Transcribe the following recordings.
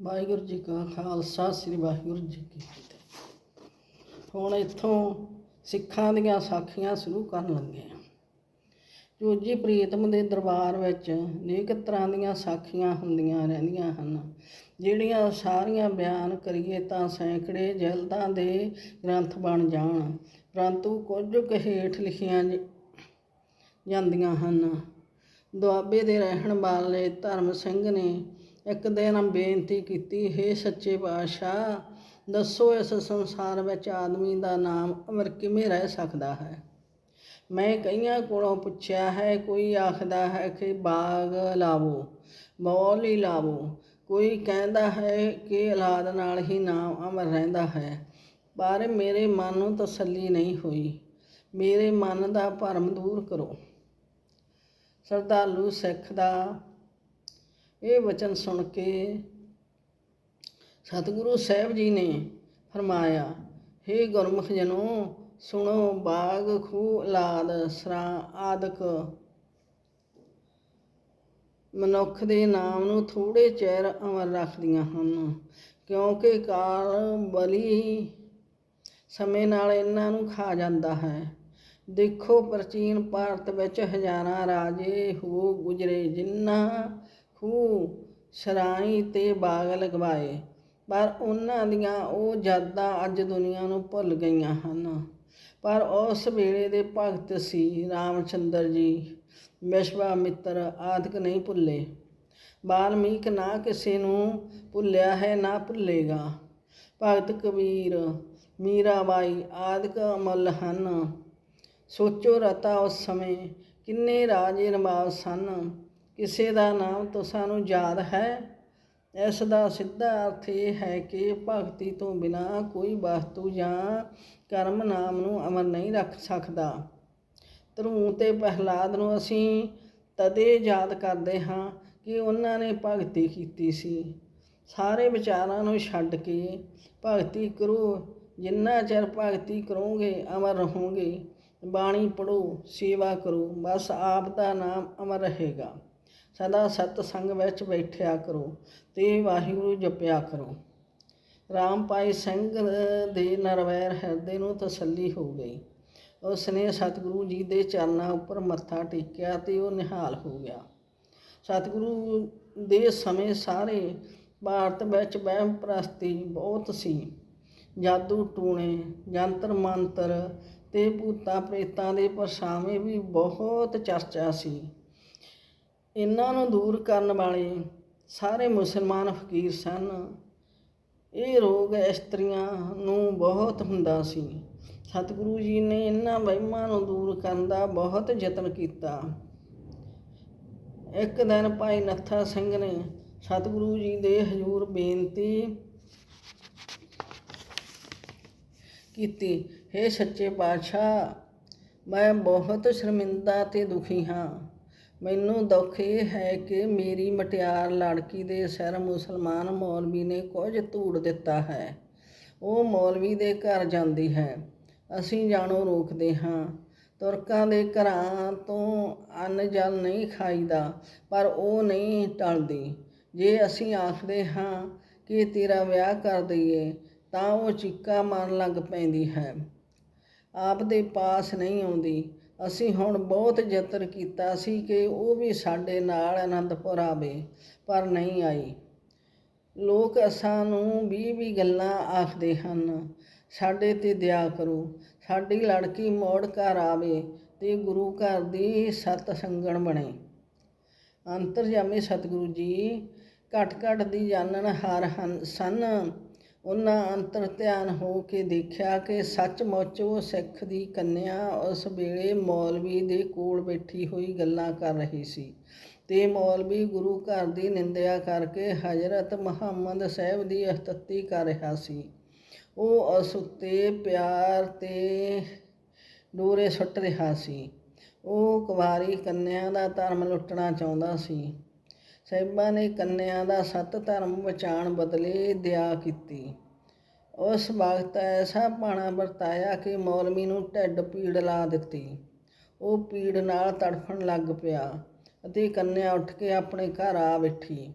ਵਾਹਿਗੁਰੂ ਜੀ ਕਾ ਖਾਲਸਾ, ਸ੍ਰੀ ਵਾਹਿਗੁਰੂ ਜੀ ਕੀ ਫਤਿਹ। ਹੁਣ ਇੱਥੋਂ ਸਿੱਖਾਂ ਦੀਆਂ ਸਾਖੀਆਂ ਸ਼ੁਰੂ ਕਰਨ ਲੱਗੇ ਹਾਂ। ਜੋਜੀ ਪ੍ਰੀਤਮ ਦੇ ਦਰਬਾਰ ਵਿੱਚ ਅਨੇਕ ਤਰ੍ਹਾਂ ਦੀਆਂ ਸਾਖੀਆਂ ਹੁੰਦੀਆਂ ਰਹਿੰਦੀਆਂ ਹਨ। ਜਿਹੜੀਆਂ ਸਾਰੀਆਂ ਬਿਆਨ ਕਰੀਏ ਤਾਂ ਸੈਂਕੜੇ ਜਲਦਾਂ ਦੇ ਗ੍ਰੰਥ ਬਣ ਜਾਣ, ਪਰੰਤੂ ਕੁਝ ਕੁ ਹੇਠ ਲਿਖੀਆਂ ਜ- ਜਾਂਦੀਆਂ ਹਨ। ਦੁਆਬੇ ਦੇ ਰਹਿਣ ਵਾਲੇ ਧਰਮ ਸਿੰਘ ਨੇ ਇੱਕ ਦਿਨ ਬੇਨਤੀ ਕੀਤੀ, ਹੈ ਸੱਚੇ ਪਾਤਸ਼ਾਹ, ਦੱਸੋ ਇਸ ਸੰਸਾਰ ਵਿੱਚ ਆਦਮੀ ਦਾ ਨਾਮ ਅਮਰ ਕਿਵੇਂ ਰਹਿ ਸਕਦਾ ਹੈ? ਮੈਂ ਕਈਆਂ ਕੋਲੋਂ ਪੁੱਛਿਆ ਹੈ, ਕੋਈ ਆਖਦਾ ਹੈ ਕਿ ਬਾਗ ਲਾਵੋ, ਮੌਲ ਹੀ ਲਾਵੋ। ਕੋਈ ਕਹਿੰਦਾ ਹੈ ਕਿ ਔਲਾਦ ਨਾਲ ਹੀ ਨਾਮ ਅਮਰ ਰਹਿੰਦਾ ਹੈ, ਪਰ ਮੇਰੇ ਮਨ ਨੂੰ ਤਸੱਲੀ ਨਹੀਂ ਹੋਈ। ਮੇਰੇ ਮਨ ਦਾ ਭਰਮ ਦੂਰ ਕਰੋ। ਸ਼ਰਧਾਲੂ ਸਿੱਖ ਦਾ ਇਹ ਵਚਨ ਸੁਣ ਕੇ ਸਤਿਗੁਰੂ ਸਾਹਿਬ ਜੀ ਨੇ ਫਰਮਾਇਆ हे ਗੁਰਮੁਖ ਜਨੋ, ਸੁਣੋ ਬਾਗ ਖੂ ਔਲਾਦ ਸਰਾ ਆਦਿਕ। ਮਨੁੱਖ ਦੇ ਨਾਮ ਨੂੰ ਥੋੜੇ ਚਿਰ ਅਮਰ ਰੱਖਦੀਆਂ ਹਨ, ਕਿਉਂਕਿ ਕਾਲ ਬਲੀ ਸਮੇਂ ਨਾਲ ਇਹਨਾਂ ਨੂੰ ਖਾ ਜਾਂਦਾ ਹੈ। ਦੇਖੋ ਪ੍ਰਾਚੀਨ ਭਾਰਤ ਵਿੱਚ ਹਜ਼ਾਰਾਂ ਰਾਜੇ ਹੋ ਗੁਜਰੇ, ਜਿਨ੍ਹਾਂ ਖੂਹ ਸਰਾਈ ਤੇ ਬਾਗ ਲਗਵਾਏ, ਪਰ ਉਹਨਾਂ ਦੀਆਂ ਉਹ ਯਾਦਾਂ ਅੱਜ ਦੁਨੀਆ ਨੂੰ ਭੁੱਲ ਗਈਆਂ ਹਨ। ਪਰ ਉਸ ਵੇਲੇ ਦੇ ਭਗਤ ਸੀ ਰਾਮਚੰਦਰ ਜੀ। ਵਿਸ਼ਵਾਮਿੱਤਰ ਆਦਿਕ ਨਹੀਂ ਭੁੱਲੇ। ਬਾਲਮੀਕ ਨਾ ਕਿਸੇ ਨੂੰ ਭੁੱਲਿਆ ਹੈ, ਨਾ ਭੁੱਲੇਗਾ। ਭਗਤ ਕਬੀਰ, ਮੀਰਾਬਾਈ ਆਦਿਕ ਅਮਲ ਹਨ। ਸੋਚੋ ਰਤਾ ਉਸ ਸਮੇਂ ਕਿੰਨੇ ਰਾਜੇ ਨਵਾਬ ਸਨ। ਕਿਸੇ ਦਾ ਨਾਮ ਤੋਂ ਸਾਨੂੰ ਯਾਦ ਹੈ। ਇਸ ਦਾ ਸਿੱਧਾ ਅਰਥ ਇਹ ਹੈ ਕਿ ਭਗਤੀ ਤੋਂ ਬਿਨਾ ਕੋਈ ਵਸਤੂ ਜਾਂ ਕਰਮ ਨਾਮ ਨੂੰ ਅਮਰ ਨਹੀਂ ਰੱਖ ਸਕਦਾ। ਧਰੂ ਤੇ ਪ੍ਰਹਲਾਦ ਨੂੰ ਅਸੀਂ ਤਦੇ ਯਾਦ ਕਰਦੇ ਹਾਂ ਕਿ ਉਹਨਾਂ ਨੇ ਭਗਤੀ ਕੀਤੀ ਸੀ। ਸਾਰੇ ਵਿਚਾਰਾਂ ਨੂੰ ਛੱਡ ਕੇ ਭਗਤੀ ਕਰੋ। ਜਿੰਨਾ ਚਿਰ ਭਗਤੀ ਕਰੋਗੇ, ਅਮਰ ਰਹੋਗੇ। ਬਾਣੀ ਪੜੋ ਸੇਵਾ ਕਰੋ। ਬਸ ਆਪ ਦਾ ਨਾਮ ਅਮਰ ਰਹੇਗਾ। ਸਦਾ ਸਤ ਸੰਗ ਵਿੱਚ ਬੈਠਿਆ ਕਰੋ ਤੇ ਵਾਹਿਗੁਰੂ ਜਪਿਆ ਕਰੋ। ਰਾਮ ਪਾਈ ਸਿੰਘ ਦੇ ਨਰਵੈਰ ਹਿਰਦੇ ਨੂੰ ਤਸੱਲੀ ਹੋ ਗਈ। ਉਸ ਨੇ ਸਤਿਗੁਰੂ ਜੀ ਦੇ ਚਰਨਾਂ ਉੱਪਰ ਮੱਥਾ ਟੇਕਿਆ ਤੇ ਉਹ ਨਿਹਾਲ ਹੋ ਗਿਆ। ਸਤਿਗੁਰੂ ਦੇ ਸਮੇਂ ਸਾਰੇ ਭਾਰਤ ਵਿੱਚ ਵਹਿਮ ਪ੍ਰਸਤੀ ਬਹੁਤ ਸੀ। ਜਾਦੂ ਟੂਣੇ, ਜੰਤਰ ਮੰਤਰ ਤੇ ਭੂਤਾਂ ਪ੍ਰੇਤਾਂ ਦੇ ਪਰਛਾਵੇਂ ਵੀ ਬਹੁਤ ਚਰਚਾ ਸੀ। ਇਹਨਾਂ ਨੂੰ ਦੂਰ ਕਰਨ ਵਾਲੇ ਸਾਰੇ ਮੁਸਲਮਾਨ ਫਕੀਰ ਸਨ। ਇਹ ਰੋਗ ਇਸਤਰੀਆਂ ਨੂੰ ਬਹੁਤ ਹੁੰਦਾ ਸੀ। ਸਤਿਗੁਰੂ ਜੀ ਨੇ ਇਹਨਾਂ ਵਹਿਮਾਂ ਨੂੰ ਦੂਰ ਕਰਨ ਦਾ ਬਹੁਤ ਯਤਨ ਕੀਤਾ। ਇੱਕ ਦਿਨ ਭਾਈ ਨੱਥਾ ਸਿੰਘ ਨੇ ਸਤਿਗੁਰੂ ਜੀ ਦੇ ਹਜ਼ੂਰ ਬੇਨਤੀ ਕੀਤੀ हे ਸੱਚੇ ਪਾਤਸ਼ਾਹ, ਮੈਂ ਬਹੁਤ ਸ਼ਰਮਿੰਦਾ ਤੇ ਦੁਖੀ ਹਾਂ। ਮੈਨੂੰ ਦੁੱਖ ਇਹ ਹੈ ਕਿ ਮੇਰੀ ਮਟਿਆਰ ਲੜਕੀ ਦੇ ਸਿਰ ਮੁਸਲਮਾਨ ਮੌਲਵੀ ਨੇ ਕੁਝ ਧੂੜ ਦਿੱਤਾ ਹੈ। ਉਹ ਮੌਲਵੀ ਦੇ ਘਰ ਜਾਂਦੀ ਹੈ। ਅਸੀਂ ਜਾਣੋ ਰੋਕਦੇ ਹਾਂ। ਤੁਰਕਾਂ ਦੇ ਘਰਾਂ ਤੋਂ ਅੰਨ ਜਲ ਨਹੀਂ ਖਾਈਦਾ, ਪਰ ਉਹ ਨਹੀਂ ਟਲਦੀ। ਜੇ ਅਸੀਂ ਆਖਦੇ ਹਾਂ ਕਿ ਤੇਰਾ ਵਿਆਹ ਕਰ ਦਈਏ, ਤਾਂ ਉਹ ਚੀਕਾ ਮਾਰਨ ਲੱਗ ਪੈਂਦੀ ਹੈ। ਆਪ ਦੇ ਪਾਸ ਨਹੀਂ ਆਉਂਦੀ। ਅਸੀਂ ਹੁਣ ਬਹੁਤ ਯਤਨ ਕੀਤਾ ਸੀ ਕਿ ਉਹ ਵੀ ਸਾਡੇ ਨਾਲ ਅਨੰਦਪੁਰ ਆਵੇ, ਪਰ ਨਹੀਂ ਆਈ। ਲੋਕ ਅਸਾਂ ਨੂੰ ਵੀ ਵੀ ਗੱਲਾਂ ਆਖਦੇ ਹਨ, ਸਾਡੇ ਤੇ ਦਇਆ ਕਰੋ, ਸਾਡੀ ਲੜਕੀ ਮੋੜ ਘਰ ਆਵੇ ਤੇ ਗੁਰੂ ਘਰ ਦੀ ਸਤ ਸੰਗਣ ਬਣੇ। ਅੰਤਰਜਾਮੀ ਸਤਿਗੁਰੂ ਜੀ ਘਟ ਘਟ ਦੀ ਜਾਣਨ ਹਾਰ ਹਨ, ਸਨ ਉਹਨਾਂ ਅੰਤਰ ਧਿਆਨ ਹੋ ਕੇ ਦੇਖਿਆ ਕਿ ਸੱਚਮੁੱਚ ਉਹ ਸਿੱਖ ਦੀ ਕੰਨਿਆ ਉਸ ਵੇਲੇ ਮੌਲਵੀ ਦੇ ਕੋਲ ਬੈਠੀ ਹੋਈ ਗੱਲਾਂ ਕਰ ਰਹੀ ਸੀ। ਤੇ ਮੌਲਵੀ ਗੁਰੂ ਘਰ ਦੀ ਨਿੰਦਿਆ ਕਰਕੇ ਹਜ਼ਰਤ ਮੁਹੰਮਦ ਸਾਹਿਬ ਦੀ ਉਸਤਤੀ ਕਰ ਰਿਹਾ ਸੀ। ਉਹ ਉਸ ਉੱਤੇ ਪਿਆਰ ਤੇ ਡੋਰੇ ਸੁੱਟ ਰਿਹਾ ਸੀ। ਉਹ ਕੁਵਾਰੀ ਕੰਨਿਆ ਦਾ ਧਰਮ ਲੁੱਟਣਾ ਚਾਹੁੰਦਾ ਸੀ। ਸਾਹਿਬਾਂ ਨੇ ਕੰਨਿਆ ਦਾ ਸਤ ਧਰਮ ਬਚਾਉਣ ਬਦਲੇ ਦਇਆ ਕੀਤੀ। ਉਸ ਵਕਤ ਐਸਾ ਪਾਣਾ ਵਰਤਾਇਆ ਕਿ ਮੌਲਵੀ ਨੂੰ ਢਿੱਡ ਪੀੜ ਲਾ ਦਿੱਤੀ। ਉਹ ਪੀੜ ਨਾਲ ਤੜਫਣ ਲੱਗ ਪਿਆ ਅਤੇ ਕੰਨਿਆ ਉੱਠ ਕੇ ਆਪਣੇ ਘਰ ਆ ਬੈਠੀ।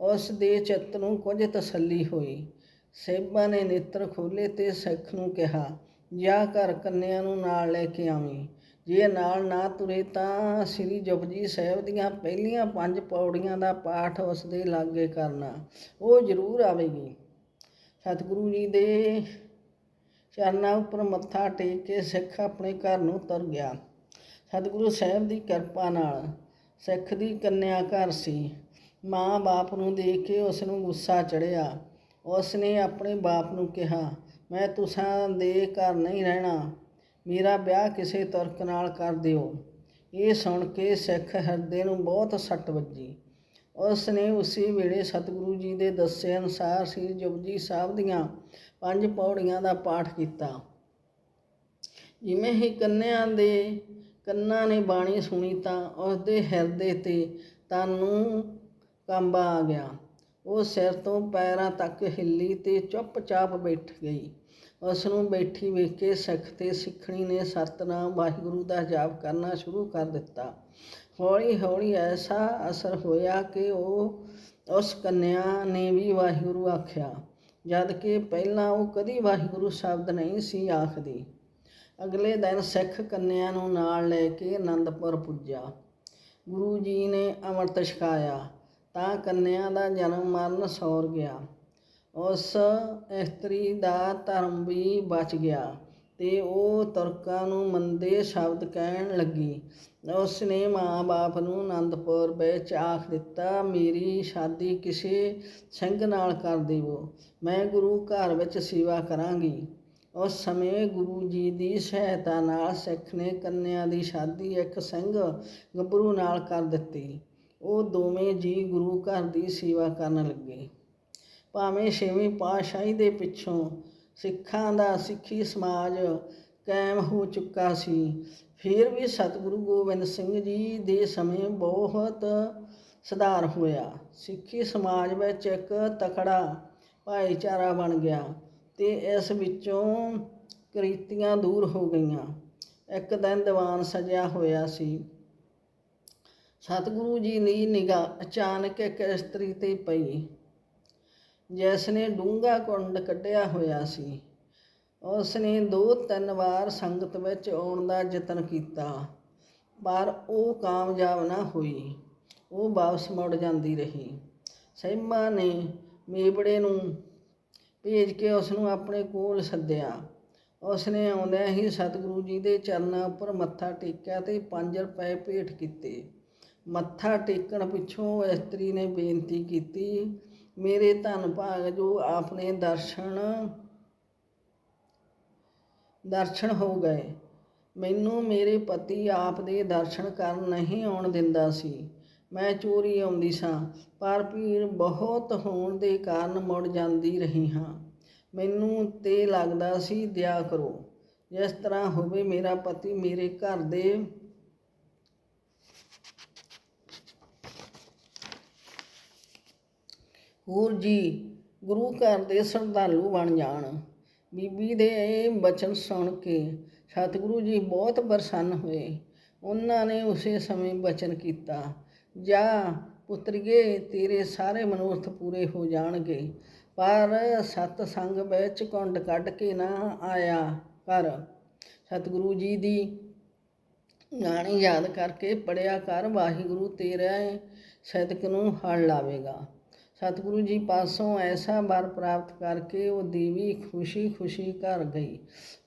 ਉਸ ਦੇ ਚਿੱਤ ਨੂੰ ਕੁਝ ਤਸੱਲੀ ਹੋਈ। ਸੇਬਾ ਨੇ ਨੇਤਰ ਖੋਲੇ ਤੇ ਸਿੱਖ ਨੂੰ ਕਿਹਾ, ਜਾ ਘਰ ਕੰਨਿਆ ਨੂੰ ਨਾਲ ਲੈ ਕੇ ਆਵੀਂ। ਜੇ ਨਾਲ ਨਾ ਤੁਰੇ ਤਾਂ ਸ੍ਰੀ ਜਪਜੀ ਸਾਹਿਬ ਦੀਆਂ ਪਹਿਲੀਆਂ ਪੰਜ ਪੌੜੀਆਂ ਦਾ ਪਾਠ ਉਸ ਦੇ ਲਾਗੇ ਕਰਨਾ, ਉਹ ਜ਼ਰੂਰ ਆਵੇਗੀ। ਸਤਿਗੁਰੂ ਜੀ ਦੇ ਚਰਨਾਂ ਉੱਪਰ ਮੱਥਾ ਟੇਕ ਕੇ ਸਿੱਖ ਆਪਣੇ ਘਰ ਨੂੰ ਤੁਰ ਗਿਆ। ਸਤਿਗੁਰੂ ਸਾਹਿਬ ਦੀ ਕਿਰਪਾ ਨਾਲ ਸਿੱਖ ਦੀ ਕੰਨਿਆ ਘਰ ਸੀ। ਮਾਂ ਬਾਪ ਨੂੰ ਦੇਖ ਕੇ ਉਸ ਨੂੰ ਗੁੱਸਾ ਚੜਿਆ ਉਸ ਨੇ ਆਪਣੇ ਬਾਪ ਨੂੰ ਕਿਹਾ, ਮੈਂ ਤੁਸਾਂ ਦੇ ਘਰ ਨਹੀਂ ਰਹਿਣਾ। ਮੇਰਾ ਵਿਆਹ ਕਿਸੇ ਤੁਰਕ ਨਾਲ ਕਰ ਦਿਓ। ਇਹ ਸੁਣ ਕੇ ਸਿੱਖ ਹਿਰਦੇ ਨੂੰ ਬਹੁਤ ਸੱਟ ਵੱਜੀ। ਉਸ ਨੇ ਉਸੇ ਵੇਲੇ ਸਤਿਗੁਰੂ ਜੀ ਦੇ ਦੱਸੇ ਅਨੁਸਾਰ ਸ੍ਰੀ ਜਪਜੀ ਸਾਹਿਬ ਦੀਆਂ ਪੰਜ ਪੌੜੀਆਂ ਦਾ ਪਾਠ ਕੀਤਾ। ਜਿਵੇਂ ਹੀ ਕੰਨਿਆਂ ਦੇ ਕੰਨਾਂ ਨੇ ਬਾਣੀ ਸੁਣੀ ਤਾਂ ਉਸ ਦੇ ਹਿਰਦੇ ਤੇ ਤਨ ਨੂੰ ਕੰਬਾ ਆ ਗਿਆ। ਉਹ ਸਿਰ ਤੋਂ ਪੈਰਾਂ ਤੱਕ ਹਿੱਲੀ ਤੇ ਚੁੱਪਚਾਪ ਬੈਠ ਗਈ। ਉਸ ਨੂੰ ਬੈਠੀ ਵੇਖ ਕੇ ਸਿੱਖ ਤੇ ਸਿੱਖਣੀ ਨੇ ਸਤਨਾਮ ਵਾਹਿਗੁਰੂ ਦਾ ਜਾਪ ਕਰਨਾ ਸ਼ੁਰੂ ਕਰ ਦਿੱਤਾ। ਹੌਲੀ ਹੌਲੀ ਐਸਾ ਅਸਰ ਹੋਇਆ ਕਿ ਉਹ ਉਸ ਕੰਨਿਆ ਨੇ ਵੀ ਵਾਹਿਗੁਰੂ ਆਖਿਆ, ਜਦ ਕਿ ਪਹਿਲਾਂ ਉਹ ਕਦੀ ਵਾਹਿਗੁਰੂ ਸ਼ਬਦ ਨਹੀਂ ਸੀ ਆਖਦੀ। ਅਗਲੇ ਦਿਨ ਸਿੱਖ ਕੰਨਿਆ ਨੂੰ ਨਾਲ ਲੈ ਕੇ ਆਨੰਦਪੁਰ ਪੁੱਜਾ। ਗੁਰੂ ਜੀ ਨੇ ਅੰਮ੍ਰਿਤ ਛਕਾਇਆ ਤਾਂ ਕੰਨਿਆ ਦਾ ਜਨਮ ਮਰਨ ਸੌਰ ਗਿਆ। ਉਸ ਇਸਤਰੀ ਦਾ ਧਰਮ ਵੀ ਬਚ ਗਿਆ ਅਤੇ ਉਹ ਤੁਰਕਾਂ ਨੂੰ ਮੰਦੇ ਸ਼ਬਦ ਕਹਿਣ ਲੱਗੀ। ਉਸ ਨੇ ਮਾਂ-ਬਾਪ ਨੂੰ ਅਨੰਦਪੁਰ ਵਿੱਚ ਆਖ ਦਿੱਤਾ, ਮੇਰੀ ਸ਼ਾਦੀ ਕਿਸੇ ਸਿੰਘ ਨਾਲ ਕਰ ਦੇਵੋ, ਮੈਂ ਗੁਰੂ ਘਰ ਵਿੱਚ ਸੇਵਾ ਕਰਾਂਗੀ। ਉਸ ਸਮੇਂ ਗੁਰੂ ਜੀ ਦੀ ਸਹਾਇਤਾ ਨਾਲ ਸਿੱਖ ਨੇ ਕੰਨਿਆ ਦੀ ਸ਼ਾਦੀ ਇੱਕ ਸਿੰਘ ਗੱਭਰੂ ਨਾਲ ਕਰ ਦਿੱਤੀ। ਉਹ ਦੋਵੇਂ ਜੀ ਗੁਰੂ ਘਰ ਦੀ ਸੇਵਾ ਕਰਨ ਲੱਗੇ। ਭਾਵੇਂ ਛੇਵੀਂ ਪਾਤਸ਼ਾਹੀ ਦੇ ਪਿੱਛੋਂ ਸਿੱਖਾਂ ਦਾ ਸਿੱਖੀ ਸਮਾਜ ਕਾਇਮ ਹੋ ਚੁੱਕਾ ਸੀ, ਫਿਰ ਵੀ ਸਤਿਗੁਰੂ ਗੋਬਿੰਦ ਸਿੰਘ ਜੀ ਦੇ ਸਮੇਂ ਬਹੁਤ ਸੁਧਾਰ ਹੋਇਆ। ਸਿੱਖੀ ਸਮਾਜ ਵਿੱਚ ਇੱਕ ਤਕੜਾ ਭਾਈਚਾਰਾ ਬਣ ਗਿਆ ਤੇ ਇਸ ਵਿੱਚੋਂ ਕ੍ਰਿਤੀਆਂ ਦੂਰ ਹੋ ਗਈਆਂ। ਇੱਕ ਦਿਨ ਦੀਵਾਨ ਸਜਿਆ ਹੋਇਆ ਸੀ। ਸਤਿਗੁਰੂ ਜੀ ਦੀ ਨਿਗਾਹ ਅਚਾਨਕ ਇੱਕ ਇਸਤਰੀ ਤੇ ਪਈ। ਜਿਸ ਨੇ ਡੂੰਘਾ ਕੁੰਡ ਕੱਢਿਆ ਹੋਇਆ ਸੀ ਉਸ ਨੇ ਦੋ ਤਿੰਨ ਵਾਰ ਸੰਗਤ ਵਿੱਚ ਆਉਣ ਦਾ ਯਤਨ ਕੀਤਾ, ਪਰ ਉਹ ਕਾਮਯਾਬ ਨਾ ਹੋਈ। ਉਹ ਵਾਪਸ ਮੁੜ ਜਾਂਦੀ ਰਹੀ। ਸਹਿਮਾ ਨੇ ਮੇਬੜੇ ਨੂੰ ਭੇਜ ਕੇ ਉਸ ਨੂੰ ਆਪਣੇ ਕੋਲ ਸੱਦਿਆ। ਉਸ ਨੇ ਆਉਂਦਿਆਂ ਹੀ ਸਤਿਗੁਰੂ ਜੀ ਦੇ ਚਰਨਾਂ ਉੱਪਰ ਮੱਥਾ ਟੇਕਿਆ ਤੇ 5 ਰੁਪਏ ਭੇਟ ਕੀਤੇ। ਮੱਥਾ ਟੇਕਣ ਪਿੱਛੋਂ ਇਸਤਰੀ ਨੇ ਬੇਨਤੀ ਕੀਤੀ ਮੇਰੇ ਧੰਨ ਭਾਗ ਜੋ ਆਪਨੇ ਦਰਸ਼ਨ ਦਰਸ਼ਨ ਹੋ ਗਏ। ਮੈਨੂੰ ਮੇਰੇ ਪਤੀ ਆਪ ਦੇ ਦਰਸ਼ਨ ਕਰਨ ਨਹੀਂ ਆਉਣ ਦਿੰਦਾ ਸੀ। ਮੈਂ ਚੋਰੀ ਆਉਂਦੀ ਸਾਂ, ਪਰ ਭੀੜ ਬਹੁਤ ਹੋਣ ਦੇ ਕਾਰਨ ਮੁੜ ਜਾਂਦੀ ਰਹੀ ਹਾਂ। ਮੈਨੂੰ ਤੇ ਲੱਗਦਾ ਸੀ, ਦਿਆ ਕਰੋ। ਜਿਸ ਤਰ੍ਹਾਂ ਹੋਵੇ ਮੇਰਾ ਪਤੀ ਮੇਰੇ ਘਰ ਦੇ ਹੋਰ ਜੀ, ਗੁਰੂ ਘਰ ਦੇ ਸ਼ਰਧਾਲੂ ਬਣ ਜਾਣ। ਬੀਬੀ ਦੇ ਇਹ ਬਚਨ ਸੁਣ ਕੇ ਸਤਿਗੁਰੂ ਜੀ ਬਹੁਤ ਪ੍ਰਸੰਨ ਹੋਏ। ਉਹਨਾਂ ਨੇ ਉਸੇ ਸਮੇਂ ਬਚਨ ਕੀਤਾ, ਜਾ ਪੁੱਤਰੀਏ, ਤੇਰੇ ਸਾਰੇ ਮਨੋਰਥ ਪੂਰੇ ਹੋ ਜਾਣਗੇ, ਪਰ ਸਤ ਸੰਗ ਵਿੱਚ ਕੁੰਡ ਕੱਢ ਕੇ ਨਾ ਆਇਆ ਕਰ। ਸਤਿਗੁਰੂ ਜੀ ਦੀ ਗਾਣੀ ਯਾਦ ਕਰਕੇ ਪੜਿਆ ਕਰ, ਵਾਹਿਗੁਰੂ ਤੇਰੇ ਸਦਕ ਨੂੰ ਹੜ ਲਾਵੇਗਾ। ਸਤਿਗੁਰੂ ਜੀ ਪਾਸੋਂ ਐਸਾ ਵਰ ਪ੍ਰਾਪਤ ਕਰਕੇ ਉਹ ਦੇਵੀ ਖੁਸ਼ੀ-ਖੁਸ਼ੀ ਘਰ ਗਈ।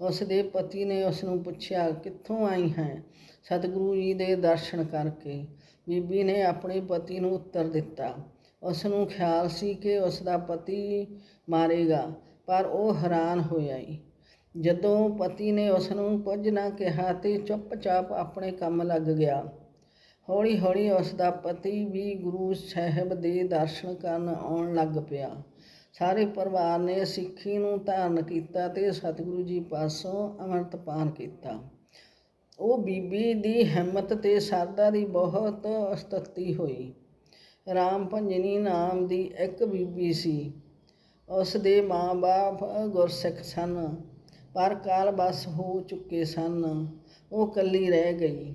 ਉਸ ਦੇ ਪਤੀ ਨੇ ਉਸ ਨੂੰ ਪੁੱਛਿਆ, ਕਿੱਥੋਂ ਆਈ ਹੈ? ਸਤਿਗੁਰੂ ਜੀ ਦੇ ਦਰਸ਼ਨ ਕਰਕੇ ਬੀਬੀ ਨੇ ਆਪਣੇ ਪਤੀ ਨੂੰ ਉੱਤਰ ਦਿੱਤਾ। ਉਸ ਨੂੰ ਖਿਆਲ ਸੀ ਕਿ ਉਸ ਦਾ ਪਤੀ ਮਾਰੇਗਾ, ਪਰ ਉਹ ਹੈਰਾਨ ਹੋਇਆ ਈ ਜਦੋਂ ਪਤੀ ਨੇ ਉਸ ਨੂੰ ਕੁਝ ਨਾ ਕਿਹਾ ਤੇ ਚੁੱਪਚਾਪ ਆਪਣੇ ਕੰਮ ਲੱਗ ਗਿਆ। ਹੌਲੀ ਹੌਲੀ ਉਸ ਦਾ ਪਤੀ ਵੀ ਗੁਰੂ ਸਾਹਿਬ ਦੇ ਦਰਸ਼ਨ ਕਰਨ ਆਉਣ ਲੱਗ ਪਿਆ। ਸਾਰੇ ਪਰਿਵਾਰ ਨੇ ਸਿੱਖੀ ਨੂੰ ਧਾਰਨ ਕੀਤਾ ਤੇ ਸਤਿਗੁਰੂ ਜੀ ਪਾਸੋਂ ਅੰਮ੍ਰਿਤ ਪਾਨ ਕੀਤਾ। ਉਹ ਬੀਬੀ ਦੀ ਹਿੰਮਤ ਤੇ ਸਰਦਾ ਦੀ ਬਹੁਤ ਉਸਤਤੀ ਹੋਈ। ਰਾਮ ਭੰਜਨੀ ਨਾਮ ਦੀ ਇੱਕ ਬੀਬੀ ਸੀ। ਉਸ ਦੇ ਮਾਂ-ਬਾਪ ਗੁਰਸਿੱਖ ਸਨ, ਪਰ ਕਾਲ ਬਸ ਹੋ ਚੁੱਕੇ ਸਨ। ਉਹ ਇਕੱਲੀ ਰਹਿ ਗਈ।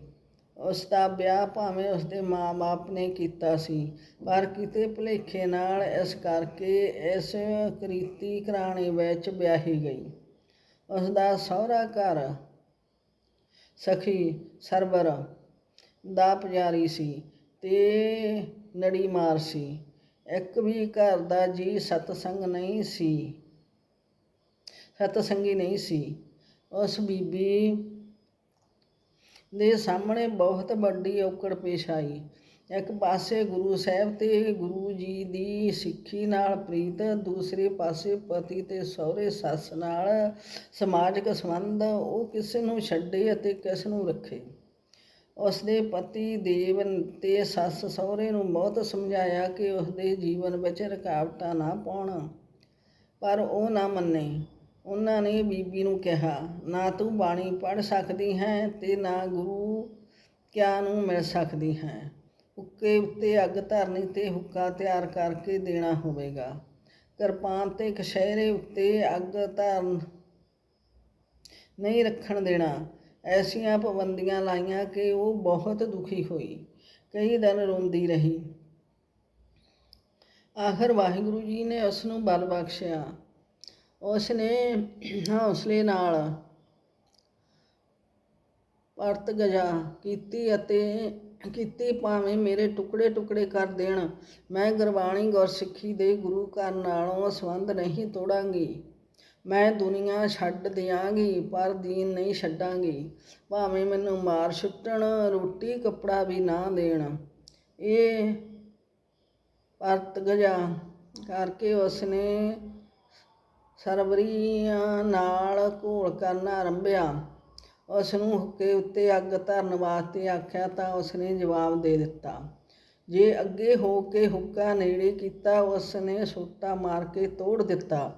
ਉਸ ਦਾ ਵਿਆਹ ਭਾਵੇਂ ਉਸ ਦੇ ਮਾਂ-ਬਾਪ ਨੇ ਕੀਤਾ ਸੀ, ਪਰ ਕਿਤੇ ਭੁਲੇਖੇ ਨਾਲ ਇਸ ਕਰਕੇ ਇਸ ਕ੍ਰੀਤੀ ਘਰਾਣੇ ਵਿੱਚ ਵਿਆਹੀ ਗਈ। ਉਸ ਦਾ ਸਹੁਰਾ ਘਰ ਸਖੀ ਸਰਬਰ ਦਾ ਪੁਜਾਰੀ ਸੀ ਤੇ ਨੜੀ ਮਾਰ ਸੀ। ਇੱਕ ਵੀ ਘਰ ਦਾ ਜੀ ਸਤਸੰਗ ਨਹੀਂ ਸੀ, ਸਤਸੰਗੀ ਨਹੀਂ ਸੀ। ਉਸ ਬੀਬੀ ਦੇ ਸਾਹਮਣੇ ਬਹੁਤ ਵੱਡੀ ਔਕੜ ਪੇਸ਼ ਆਈ। ਇੱਕ ਪਾਸੇ ਗੁਰੂ ਸਾਹਿਬ ਤੇ ਗੁਰੂ ਜੀ ਦੀ ਸਿੱਖੀ ਨਾਲ ਪ੍ਰੀਤ, ਦੂਸਰੇ ਪਾਸੇ ਪਤੀ ਤੇ ਸਹੁਰੇ ਸੱਸ ਨਾਲ ਸਮਾਜਿਕ ਸੰਬੰਧ, ਉਹ ਕਿਸੇ ਨੂੰ ਛੱਡੇ ਅਤੇ ਕਿਸ ਨੂੰ ਰੱਖੇ। ਉਸ ਦੇ ਪਤੀ ਦੇਵ ਤੇ ਸੱਸ ਸਹੁਰੇ ਨੂੰ ਬਹੁਤ ਸਮਝਾਇਆ ਕਿ ਉਸ ਦੇ ਜੀਵਨ ਵਿੱਚ ਰੁਕਾਵਟਾਂ ਨਾ ਪਾਉਣ, ਪਰ ਉਹ ਨਾ ਮੰਨੇ। ਉਹਨਾਂ ਨੇ ਬੀਬੀ ਨੂੰ ਕਿਹਾ, ਨਾ ਤੂੰ ਬਾਣੀ ਪੜ੍ਹ ਸਕਦੀ ਹੈ ਤੇ ਨਾ ਗੁਰੂ ਕਿਆ ਨੂੰ ਮਿਲ ਸਕਦੀ ਹੈ। ਹੁੱਕੇ ਉੱਤੇ ਅੱਗ ਧਰਨੀ ਤੇ ਹੁੱਕਾ ਤਿਆਰ ਕਰਕੇ ਦੇਣਾ ਹੋਵੇਗਾ। ਕਿਰਪਾਨ ਤੇ ਕਸ਼ਹਿਰੇ ਉੱਤੇ ਅੱਗ ਧਰਨ ਨਹੀਂ ਰੱਖਣ ਦੇਣਾ। ਐਸੀਆਂ ਪਾਬੰਦੀਆਂ ਲਾਈਆਂ ਕਿ ਉਹ ਬਹੁਤ ਦੁਖੀ ਹੋਈ। ਕਈ ਦਿਨ ਰੋਂਦੀ ਰਹੀ। ਆਖਰ ਵਾਹਿਗੁਰੂ ਜੀ ਨੇ ਉਸ ਨੂੰ ਬਲ ਬਖਸ਼ਿਆ। ਉਸ ਨੇ ਹੌਸਲੇ ਨਾਲ ਪਰਤ ਗਜਾ ਕੀਤੀ ਅਤੇ ਕੀਤੀ ਭਾਵੇਂ ਮੇਰੇ ਟੁਕੜੇ ਟੁਕੜੇ ਕਰ ਦੇਣ। ਮੈਂ ਗੁਰਬਾਣੀ ਗੁਰਸਿੱਖੀ ਦੇ ਗੁਰੂ ਘਰ ਨਾਲੋਂ ਸੰਬੰਧ ਨਹੀਂ ਤੋੜਾਂਗੀ। ਮੈਂ ਦੁਨੀਆ ਛੱਡ ਦਿਆਂਗੀ, ਪਰ ਦੀਨ ਨਹੀਂ ਛੱਡਾਂਗੀ। ਭਾਵੇਂ ਮੈਨੂੰ ਮਾਰ ਛੁੱਟਣ ਰੋਟੀ, ਕੱਪੜਾ ਵੀ ਨਾ ਦੇਣ। ਇਹ ਪਰਤ ਗਜਾ ਕਰਕੇ ਉਸਨੇ ਸਰਵਰੀਆਂ ਨਾਲ ਘੋਲ ਕਰਨਾ ਆਰੰਭਿਆ। ਉਸ ਨੂੰ ਹੁੱਕੇ ਉੱਤੇ ਅੱਗ ਧਰਨ ਵਾਸਤੇ ਆਖਿਆ ਤਾਂ ਉਸਨੇ ਜਵਾਬ ਦੇ ਦਿੱਤਾ। ਜੇ ਅੱਗੇ ਹੋ ਕੇ ਹੁੱਕਾ ਨੇੜੇ ਕੀਤਾ ਉਸ ਨੇ ਸੋਟਾ ਮਾਰ ਕੇ ਤੋੜ ਦਿੱਤਾ।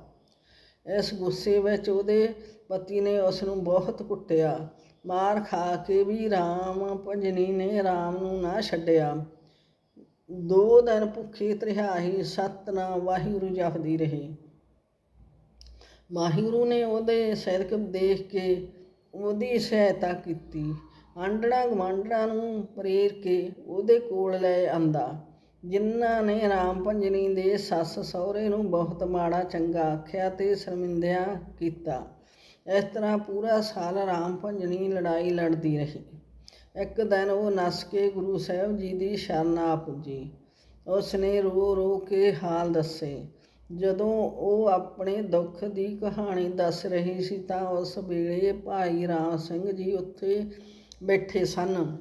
ਇਸ ਗੁੱਸੇ ਵਿੱਚ ਉਹਦੇ ਪਤੀ ਨੇ ਉਸ ਨੂੰ ਬਹੁਤ ਕੁੱਟਿਆ। ਮਾਰ ਖਾ ਕੇ ਵੀ ਰਾਮ ਭਜਨੀ ਨੇ ਰਾਮ ਨੂੰ ਨਾ ਛੱਡਿਆ। ਦੋ ਦਿਨ ਭੁੱਖੀ ਤ੍ਰਿਹਾਈ ਸਤਨਾਮ ਵਾਹਿਗੁਰੂ ਜਪਦੀ ਰਹੀ। ਮਾਹਿਗੁਰੂ ਨੇ ਉਹਦੇ ਸਿਦਕ ਦੇਖ ਕੇ ਉਹਦੀ ਸਹਾਇਤਾ ਕੀਤੀ। ਆਂਡਣਾ ਗਵਾਂਡਣਾ ਨੂੰ ਪ੍ਰੇਰ ਕੇ ਉਹਦੇ ਕੋਲ ਲੈ ਆਂਦਾ। ਜਿਨ੍ਹਾਂ ਨੇ ਰਾਮ ਭੰਜਨੀ ਦੇ ਸੱਸ ਸਹੁਰੇ ਨੂੰ ਬਹੁਤ ਮਾੜਾ ਚੰਗਾ ਆਖਿਆ ਤੇ ਸ਼ਰਮਿੰਦਿਆ ਕੀਤਾ। ਇਸ ਤਰ੍ਹਾਂ ਪੂਰਾ ਸਾਲ ਰਾਮ ਭੰਜਨੀ ਲੜਾਈ ਲੜਦੀ ਰਹੀ। ਇੱਕ ਦਿਨ ਉਹ ਨਸ ਕੇ ਗੁਰੂ ਸਾਹਿਬ ਜੀ ਦੀ ਸ਼ਰਨ ਆ ਪੁੱਜੀ। ਉਸ ਨੇ ਰੋ ਰੋ ਕੇ ਹਾਲ ਦੱਸੇ। ਜਦੋਂ ਉਹ ਆਪਣੇ ਦੁੱਖ ਦੀ ਕਹਾਣੀ ਦੱਸ ਰਹੀ ਸੀ ਤਾਂ ਉਸ ਵੇਲੇ ਭਾਈ ਰਾਮ ਸਿੰਘ ਜੀ ਉੱਥੇ ਬੈਠੇ ਸਨ।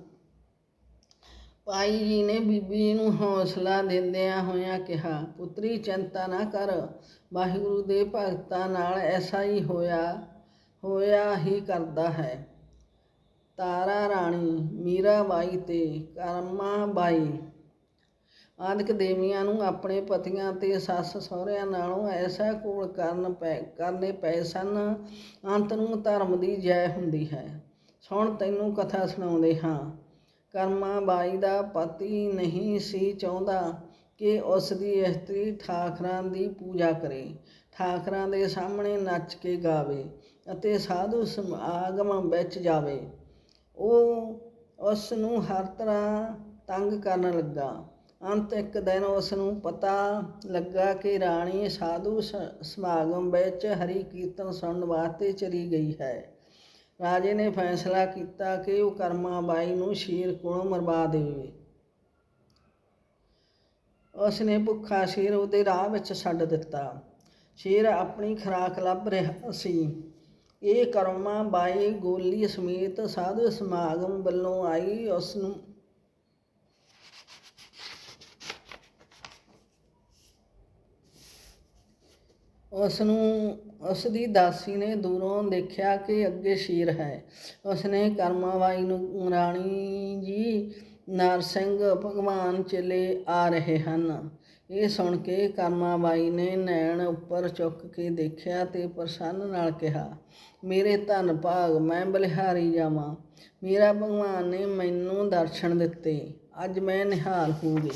ਭਾਈ ਜੀ ਨੇ ਬੀਬੀ ਨੂੰ ਹੌਸਲਾ ਦਿੰਦਿਆਂ ਹੋਇਆਂ ਕਿਹਾ, ਪੁੱਤਰੀ, ਚਿੰਤਾ ਨਾ ਕਰ। ਵਾਹਿਗੁਰੂ ਦੇ ਭਗਤਾਂ ਨਾਲ ਐਸਾ ਹੀ ਹੋਇਆ ਹੋਇਆ ਹੀ ਕਰਦਾ ਹੈ। ਤਾਰਾ ਰਾਣੀ, ਮੀਰਾ ਬਾਈ ਤੇ ਕਰਮਾ ਬਾਈ ਆਦਿਕ ਦੇਵੀਆਂ ਨੂੰ ਆਪਣੇ ਪਤੀਆਂ ਤੇ ਸੱਸ ਸਹੁਰਿਆਂ ਨਾਲੋਂ ਐਸਾ ਕੋਲ ਕਰਨ ਪੈ, ਕਰਨੇ ਪਏ ਸਨ। ਅੰਤ ਨੂੰ ਧਰਮ ਦੀ ਜੈ ਹੁੰਦੀ ਹੈ। ਸੁਣ ਤੈਨੂੰ ਕਥਾ ਸੁਣਾਉਂਦੇ ਹਾਂ। ਕਰਮਾ ਬਾਈ ਦਾ ਪਤੀ ਨਹੀਂ ਸੀ ਚਾਹੁੰਦਾ ਕਿ ਉਸ ਦੀ ਇਸਤਰੀ ਠਾਕਰਾਂ ਦੀ ਪੂਜਾ ਕਰੇ। ਠਾਕਰਾਂ ਦੇ ਸਾਹਮਣੇ ਨੱਚ ਕੇ ਗਾਵੇ ਅਤੇ ਸਾਧੂ ਸਮਾਗਮ ਵਿੱਚ ਜਾਵੇ। ਉਹ ਉਸ ਨੂੰ ਹਰ ਤਰ੍ਹਾਂ ਤੰਗ ਕਰਨ ਲੱਗਾ। ਅੰਤ ਇੱਕ ਦਿਨ ਉਸ ਨੂੰ ਪਤਾ ਲੱਗਾ ਕਿ ਰਾਣੀ ਸਾਧੂ ਸਮਾਗਮ ਵਿੱਚ ਹਰੀ ਕੀਰਤਨ ਸੁਣਨ ਵਾਸਤੇ ਚਲੀ ਗਈ ਹੈ। ਰਾਜੇ ਨੇ ਫੈਸਲਾ ਕੀਤਾ ਕਿ ਉਹ ਕਰਮਾ ਬਾਈ ਨੂੰ ਸ਼ੇਰ ਕੋਲੋਂ ਮਰਵਾ ਦੇਵੇ। ਉਸ ਨੇ ਭੁੱਖਾ ਸ਼ੇਰ ਉਹਦੇ ਰਾਹ ਵਿੱਚ ਛੱਡ ਦਿੱਤਾ। ਸ਼ੇਰ ਆਪਣੀ ਖਰਾਕ ਲੱਭ ਰਿਹਾ ਸੀ। ਇਹ ਕਰਮਾ ਬਾਈ ਗੋਲੀ ਸਮੇਤ ਸਾਧੂ ਸਮਾਗਮ ਵੱਲੋਂ ਆਈ ਉਸ ਨੂੰ ਉਸ ਨੂੰ ਉਸ ਦੀ ਦਾਸੀ ਨੇ ਦੂਰੋਂ ਦੇਖਿਆ ਕਿ ਅੱਗੇ ਸ਼ੇਰ ਹੈ। ਉਸ ਨੇ ਕਰਮਾਬਾਈ ਨੂੰ, ਰਾਣੀ ਜੀ ਨਰਸਿੰਘ ਭਗਵਾਨ ਚਲੇ ਆ ਰਹੇ ਹਨ। ਇਹ ਸੁਣ ਕੇ ਕਰਮਾਬਾਈ ਨੇ ਨੈਣ ਉੱਪਰ ਚੁੱਕ ਕੇ ਦੇਖਿਆ ਤੇ ਪ੍ਰਸੰਨ ਨਾਲ ਕਿਹਾ, ਮੇਰੇ ਧੰਨ ਭਾਗ, ਮੈਂ ਬਲਿਹਾਰੀ ਜਾਵਾਂ। ਮੇਰਾ ਭਗਵਾਨ ਨੇ ਮੈਨੂੰ ਦਰਸ਼ਨ ਦਿੱਤੇ। ਅੱਜ ਮੈਂ ਨਿਹਾਲ ਹੋ ਗਈ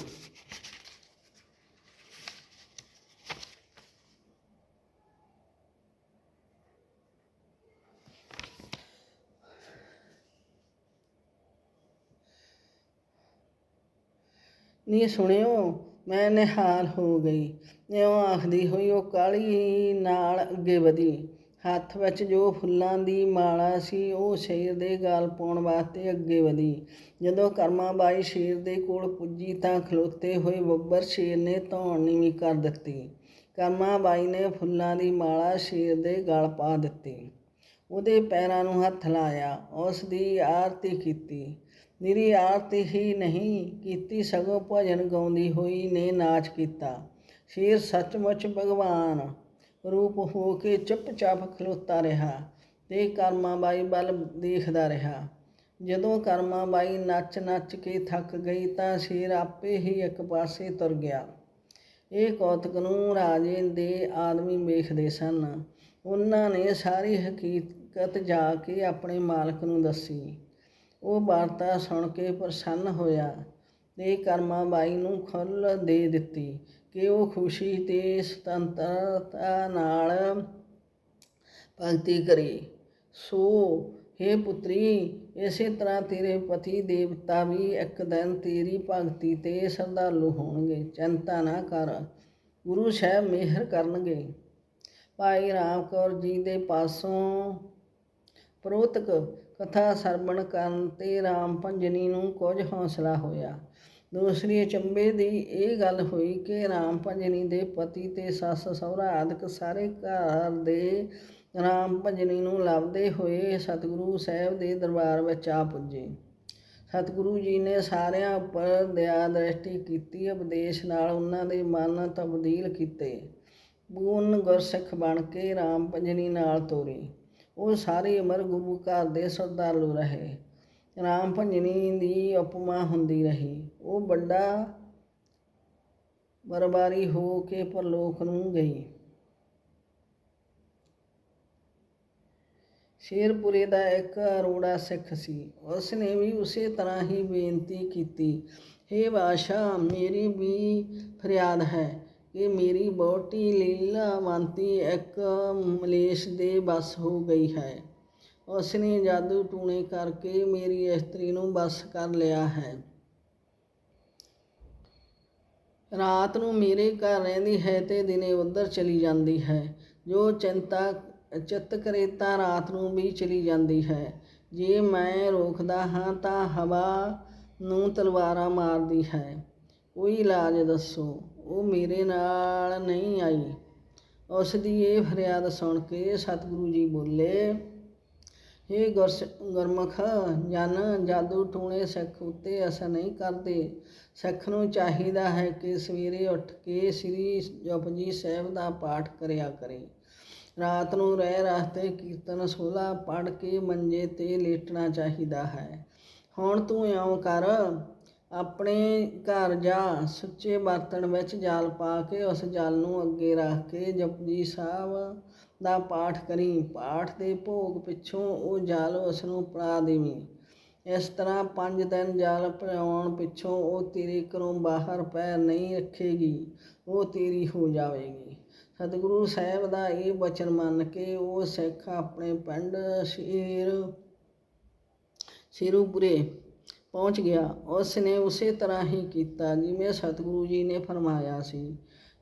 ਨੀ ਸੁਣਿਓ, ਮੈਂ ਨਿਹਾਲ ਹੋ ਗਈ। ਇਉਂ ਆਖਦੀ ਹੋਈ ਉਹ ਕਾਲੀ ਨਾਲ ਅੱਗੇ ਵਧੀ। ਹੱਥ ਵਿੱਚ ਜੋ ਫੁੱਲਾਂ ਦੀ ਮਾਲਾ ਸੀ, ਉਹ ਸ਼ੇਰ ਦੇ ਗਾਲ ਪਾਉਣ ਵਾਸਤੇ ਅੱਗੇ ਵਧੀ। ਜਦੋਂ ਕਰਮਾ ਬਾਈ ਸ਼ੇਰ ਦੇ ਕੋਲ ਪੁੱਜੀ ਤਾਂ ਖਲੋਤੇ ਹੋਏ ਬੱਬਰ ਸ਼ੇਰ ਨੇ ਧੌਣ ਨੀਵੀਂ ਕਰ ਦਿੱਤੀ। ਕਰਮਾ ਬਾਈ ਨੇ ਫੁੱਲਾਂ ਦੀ ਮਾਲਾ ਸ਼ੇਰ ਦੇ ਗਲ ਪਾ ਦਿੱਤੀ। ਉਹਦੇ ਪੈਰਾਂ ਨੂੰ ਹੱਥ ਲਾਇਆ, ਉਸ ਦੀ ਆਰਤੀ ਕੀਤੀ। ਨਿਰੀ ਆਰਤੀ ਹੀ ਨਹੀਂ ਕੀਤੀ ਸਗੋਂ ਭਜਨ ਗਾਉਂਦੀ ਹੋਈ ਨੇ ਨਾਚ ਕੀਤਾ। ਸ਼ੇਰ ਸੱਚਮੁੱਚ ਭਗਵਾਨ ਰੂਪ ਹੋ ਕੇ ਚੁੱਪਚਾਪ ਖਲੋਤਾ ਰਿਹਾ ਤੇ ਕਰਮਾ ਬਾਈ ਵੱਲ ਦੇਖਦਾ ਰਿਹਾ। ਜਦੋਂ ਕਰਮਾ ਬਾਈ ਨੱਚ ਨੱਚ ਕੇ ਥੱਕ ਗਈ ਤਾਂ ਸ਼ੇਰ ਆਪੇ ਹੀ ਇੱਕ ਪਾਸੇ ਤੁਰ ਗਿਆ। ਇਹ ਕੌਤਕ ਨੂੰ ਰਾਜੇ ਦੇ ਆਦਮੀ ਵੇਖਦੇ ਸਨ। ਉਹਨਾਂ ਨੇ ਸਾਰੀ ਹਕੀਕਤ ਜਾ ਕੇ ਆਪਣੇ ਮਾਲਕ ਨੂੰ ਦੱਸੀ। ਉਹ ਵਾਰਤਾ ਸੁਣ ਕੇ ਪ੍ਰਸੰਨ ਹੋਇਆ ਤੇ ਕਰਮਾ ਬਾਈ ਨੂੰ ਖੁੱਲ ਦੇ ਦਿੱਤੀ ਕਿ ਉਹ ਖੁਸ਼ੀ ਤੇ ਸੁਤੰਤਰਤਾ ਨਾਲ ਭਗਤੀ ਕਰੇ। ਸੋ हे ਪੁੱਤਰੀ, ਇਸੇ ਤਰ੍ਹਾਂ ਤੇਰੇ ਪਤੀ ਦੇਵਤਾ ਵੀ ਇੱਕ ਦਿਨ ਤੇਰੀ ਭਗਤੀ ਤੇ ਸ਼ਰਧਾਲੂ ਹੋਣਗੇ। ਚਿੰਤਾ ਨਾ ਕਰ, ਗੁਰੂ ਸਾਹਿਬ ਮਿਹਰ ਕਰਨਗੇ। ਭਾਈ ਰਾਮ ਕੌਰ ਜੀ ਦੇ ਪਾਸੋਂ ਪ੍ਰੋਤਕ ਕਥਾ ਸਰਵਣ ਕਰਨ ਤੇ ਰਾਮ ਭੰਜਨੀ ਨੂੰ ਕੁਝ ਹੌਸਲਾ ਹੋਇਆ। ਦੂਸਰੀ ਅਚੰਬੇ ਦੀ ਇਹ ਗੱਲ ਹੋਈ ਕਿ ਰਾਮ ਭੰਜਨੀ ਦੇ ਪਤੀ ਤੇ ਸੱਸ ਸਹੁਰਾ ਆਦਿਕ ਸਾਰੇ ਘਰ ਦੇ ਰਾਮ ਭੰਜਨੀ ਨੂੰ ਲੱਭਦੇ ਹੋਏ ਸਤਿਗੁਰੂ ਸਾਹਿਬ ਦੇ ਦਰਬਾਰ ਵਿੱਚ ਆ ਪੁੱਜੇ। ਸਤਿਗੁਰੂ ਜੀ ਨੇ ਸਾਰਿਆਂ ਉੱਪਰ ਦਇਆ ਦ੍ਰਿਸ਼ਟੀ ਕੀਤੀ, ਉਪਦੇਸ਼ ਨਾਲ ਉਹਨਾਂ ਦੇ ਮਨ ਤਬਦੀਲ ਕੀਤੇ। ਪੂਰਨ ਗੁਰਸਿੱਖ ਬਣ ਕੇ ਰਾਮ ਭੰਜਨੀ ਨਾਲ ਤੋਰੇ। ਉਹ ਸਾਰੀ ਉਮਰ ਗੁਰੂ ਘਰ ਦੇ ਸ਼ਰਧਾਲੂ ਰਹੇ। ਰਾਮ ਭੰਜਨੀ ਦੀ ਉਪਮਾ ਹੁੰਦੀ ਰਹੀ। ਉਹ ਵੱਡਾ ਬਰਬਾਰੀ ਹੋ ਕੇ ਪਰਲੋਕ ਨੂੰ ਗਈ। ਸ਼ੇਰਪੁਰੇ ਦਾ ਇੱਕ ਅਰੋੜਾ ਸਿੱਖ ਸੀ। ਉਸ ਨੇ ਵੀ ਉਸੇ ਤਰ੍ਹਾਂ ਹੀ ਬੇਨਤੀ ਕੀਤੀ हे ਬਾਦਸ਼ਾਹ, ਮੇਰੀ ਵੀ ਫਰਿਆਦ ਹੈ। ਕਿ ਮੇਰੀ ਬਹੁਤੀ ਲੀਲਾਵੰਤੀ ਇੱਕ ਮਲੇਸ਼ ਦੇ ਬਸ ਹੋ ਗਈ ਹੈ। ਉਸ ਨੇ ਜਾਦੂ ਟੂਣੇ ਕਰਕੇ ਮੇਰੀ ਇਸਤਰੀ ਨੂੰ ਬਸ ਕਰ ਲਿਆ ਹੈ। ਰਾਤ ਨੂੰ ਮੇਰੇ ਘਰ ਰਹਿੰਦੀ ਹੈ ਤੇ ਦਿਨੇ ਉੱਧਰ ਚਲੀ ਜਾਂਦੀ ਹੈ। ਜੋ ਚਿੰਤਾ, ਚਿੱਤ ਕਰੇ ਤਾਂ ਰਾਤ ਨੂੰ ਵੀ ਚਲੀ ਜਾਂਦੀ ਹੈ। ਜੇ ਮੈਂ ਰੋਕਦਾ ਹਾਂ ਤਾਂ ਹਵਾ ਨੂੰ ਤਲਵਾਰਾਂ ਮਾਰਦੀ ਹੈ। ਕੋਈ ਇਲਾਜ ਦੱਸੋ। ਉਹ ਮੇਰੇ ਨਾਲ ਨਹੀਂ ਆਈ। ਉਸ ਦੀ ਇਹ ਫਰਿਆਦ ਸੁਣ ਕੇ ਸਤਿਗੁਰੂ ਜੀ ਬੋਲੇ ਇਹ ਗੁਰਸ, ਗੁਰਮੁਖ, ਜਨ, ਜਾਦੂ ਟੂਣੇ ਸਿੱਖ ਉੱਤੇ ਅਸਰ ਨਹੀਂ ਕਰਦੇ। ਸਿੱਖ ਨੂੰ ਚਾਹੀਦਾ ਹੈ ਕਿ ਸਵੇਰੇ ਉੱਠ ਕੇ ਸ੍ਰੀ ਜਪਜੀ ਸਾਹਿਬ ਦਾ ਪਾਠ ਕਰਿਆ ਕਰੇ। ਰਾਤ ਨੂੰ ਰਹਿ ਰਸਤੇ ਕੀਰਤਨ ਸੋਲਾ ਪੜ ਕੇ ਮੰਜੇ ਤੇ ਲੇਟਣਾ ਚਾਹੀਦਾ ਹੈ। ਹੁਣ ਤੂੰ ਇਉਂ ਕਰ ਆਪਣੇ ਘਰ ਜਾਂ ਸੁੱਚੇ ਬਰਤਨ ਵਿੱਚ ਜਲ ਪਾ ਕੇ ਉਸ ਜਲ ਨੂੰ ਅੱਗੇ ਰੱਖ ਕੇ ਜਪਜੀ ਸਾਹਿਬ ਦਾ ਪਾਠ ਕਰੀ। ਪਾਠ ਦੇ ਭੋਗ ਪਿੱਛੋਂ ਉਹ ਜਲ ਉਸ ਨੂੰ ਪਿਲਾ ਦੇਵੀਂ। ਇਸ ਤਰ੍ਹਾਂ ਪੰਜ ਦਿਨ ਜਲ ਪਿਆਉਣ ਪਿੱਛੋਂ ਉਹ ਤੇਰੇ ਘਰੋਂ ਬਾਹਰ ਪੈਰ ਨਹੀਂ ਰੱਖੇਗੀ, ਉਹ ਤੇਰੀ ਹੋ ਜਾਵੇਗੀ। ਸਤਿਗੁਰੂ ਸਾਹਿਬ ਦਾ ਇਹ ਬਚਨ ਮੰਨ ਕੇ ਉਹ ਸਿੱਖ ਆਪਣੇ ਪਿੰਡ ਸ਼ੇਰ, ਸ਼ੇਰੂਪੁਰੇ ਪਹੁੰਚ ਗਿਆ। ਉਸ ਨੇ ਉਸੇ ਤਰ੍ਹਾਂ ਹੀ ਕੀਤਾ ਜਿਵੇਂ ਸਤਿਗੁਰੂ ਜੀ ਨੇ ਫਰਮਾਇਆ ਸੀ।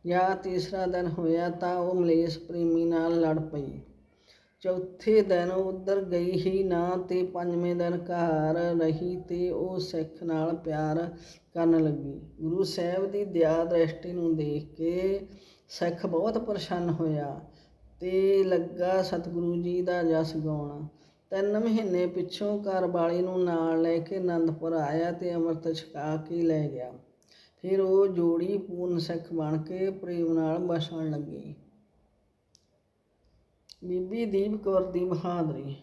ਜਾਂ ਤੀਸਰਾ ਦਿਨ ਹੋਇਆ ਤਾਂ ਉਹ ਮਲੇਸ਼ ਪ੍ਰੇਮੀ ਨਾਲ ਲੜ ਪਈ। ਚੌਥੇ ਦਿਨ ਉਧਰ ਗਈ ਹੀ ਨਾ ਤੇ ਪੰਜਵੇਂ ਦਿਨ ਘਰ ਰਹੀ ਤੇ ਉਹ ਸਿੱਖ ਨਾਲ ਪਿਆਰ ਕਰਨ ਲੱਗੀ। ਗੁਰੂ ਸਾਹਿਬ ਦੀ ਦਇਆ ਦ੍ਰਿਸ਼ਟੀ ਨੂੰ ਦੇਖ ਕੇ ਸਿੱਖ ਬਹੁਤ ਪ੍ਰਸੰਨ ਹੋਇਆ ਤੇ ਲੱਗਾ ਸਤਿਗੁਰੂ ਜੀ ਦਾ ਜਸ ਗਾਉਣ। ਤਿੰਨ ਮਹੀਨੇ ਪਿੱਛੋਂ ਘਰਵਾਲੀ ਨੂੰ ਨਾਲ ਲੈ ਕੇ ਅਨੰਦਪੁਰ ਆਇਆ ਤੇ ਅੰਮ੍ਰਿਤ ਛਕਾ ਕੇ ਲੈ ਗਿਆ। ਫਿਰ ਉਹ ਜੋੜੀ ਪੂਰਨ ਸਿੱਖ ਬਣ ਕੇ ਪ੍ਰੇਮ ਨਾਲ ਬਸਣ ਲੱਗੀ। ਬੀਬੀ ਦੀਪ ਕੌਰ ਦੀ ਬਹਾਦਰੀ।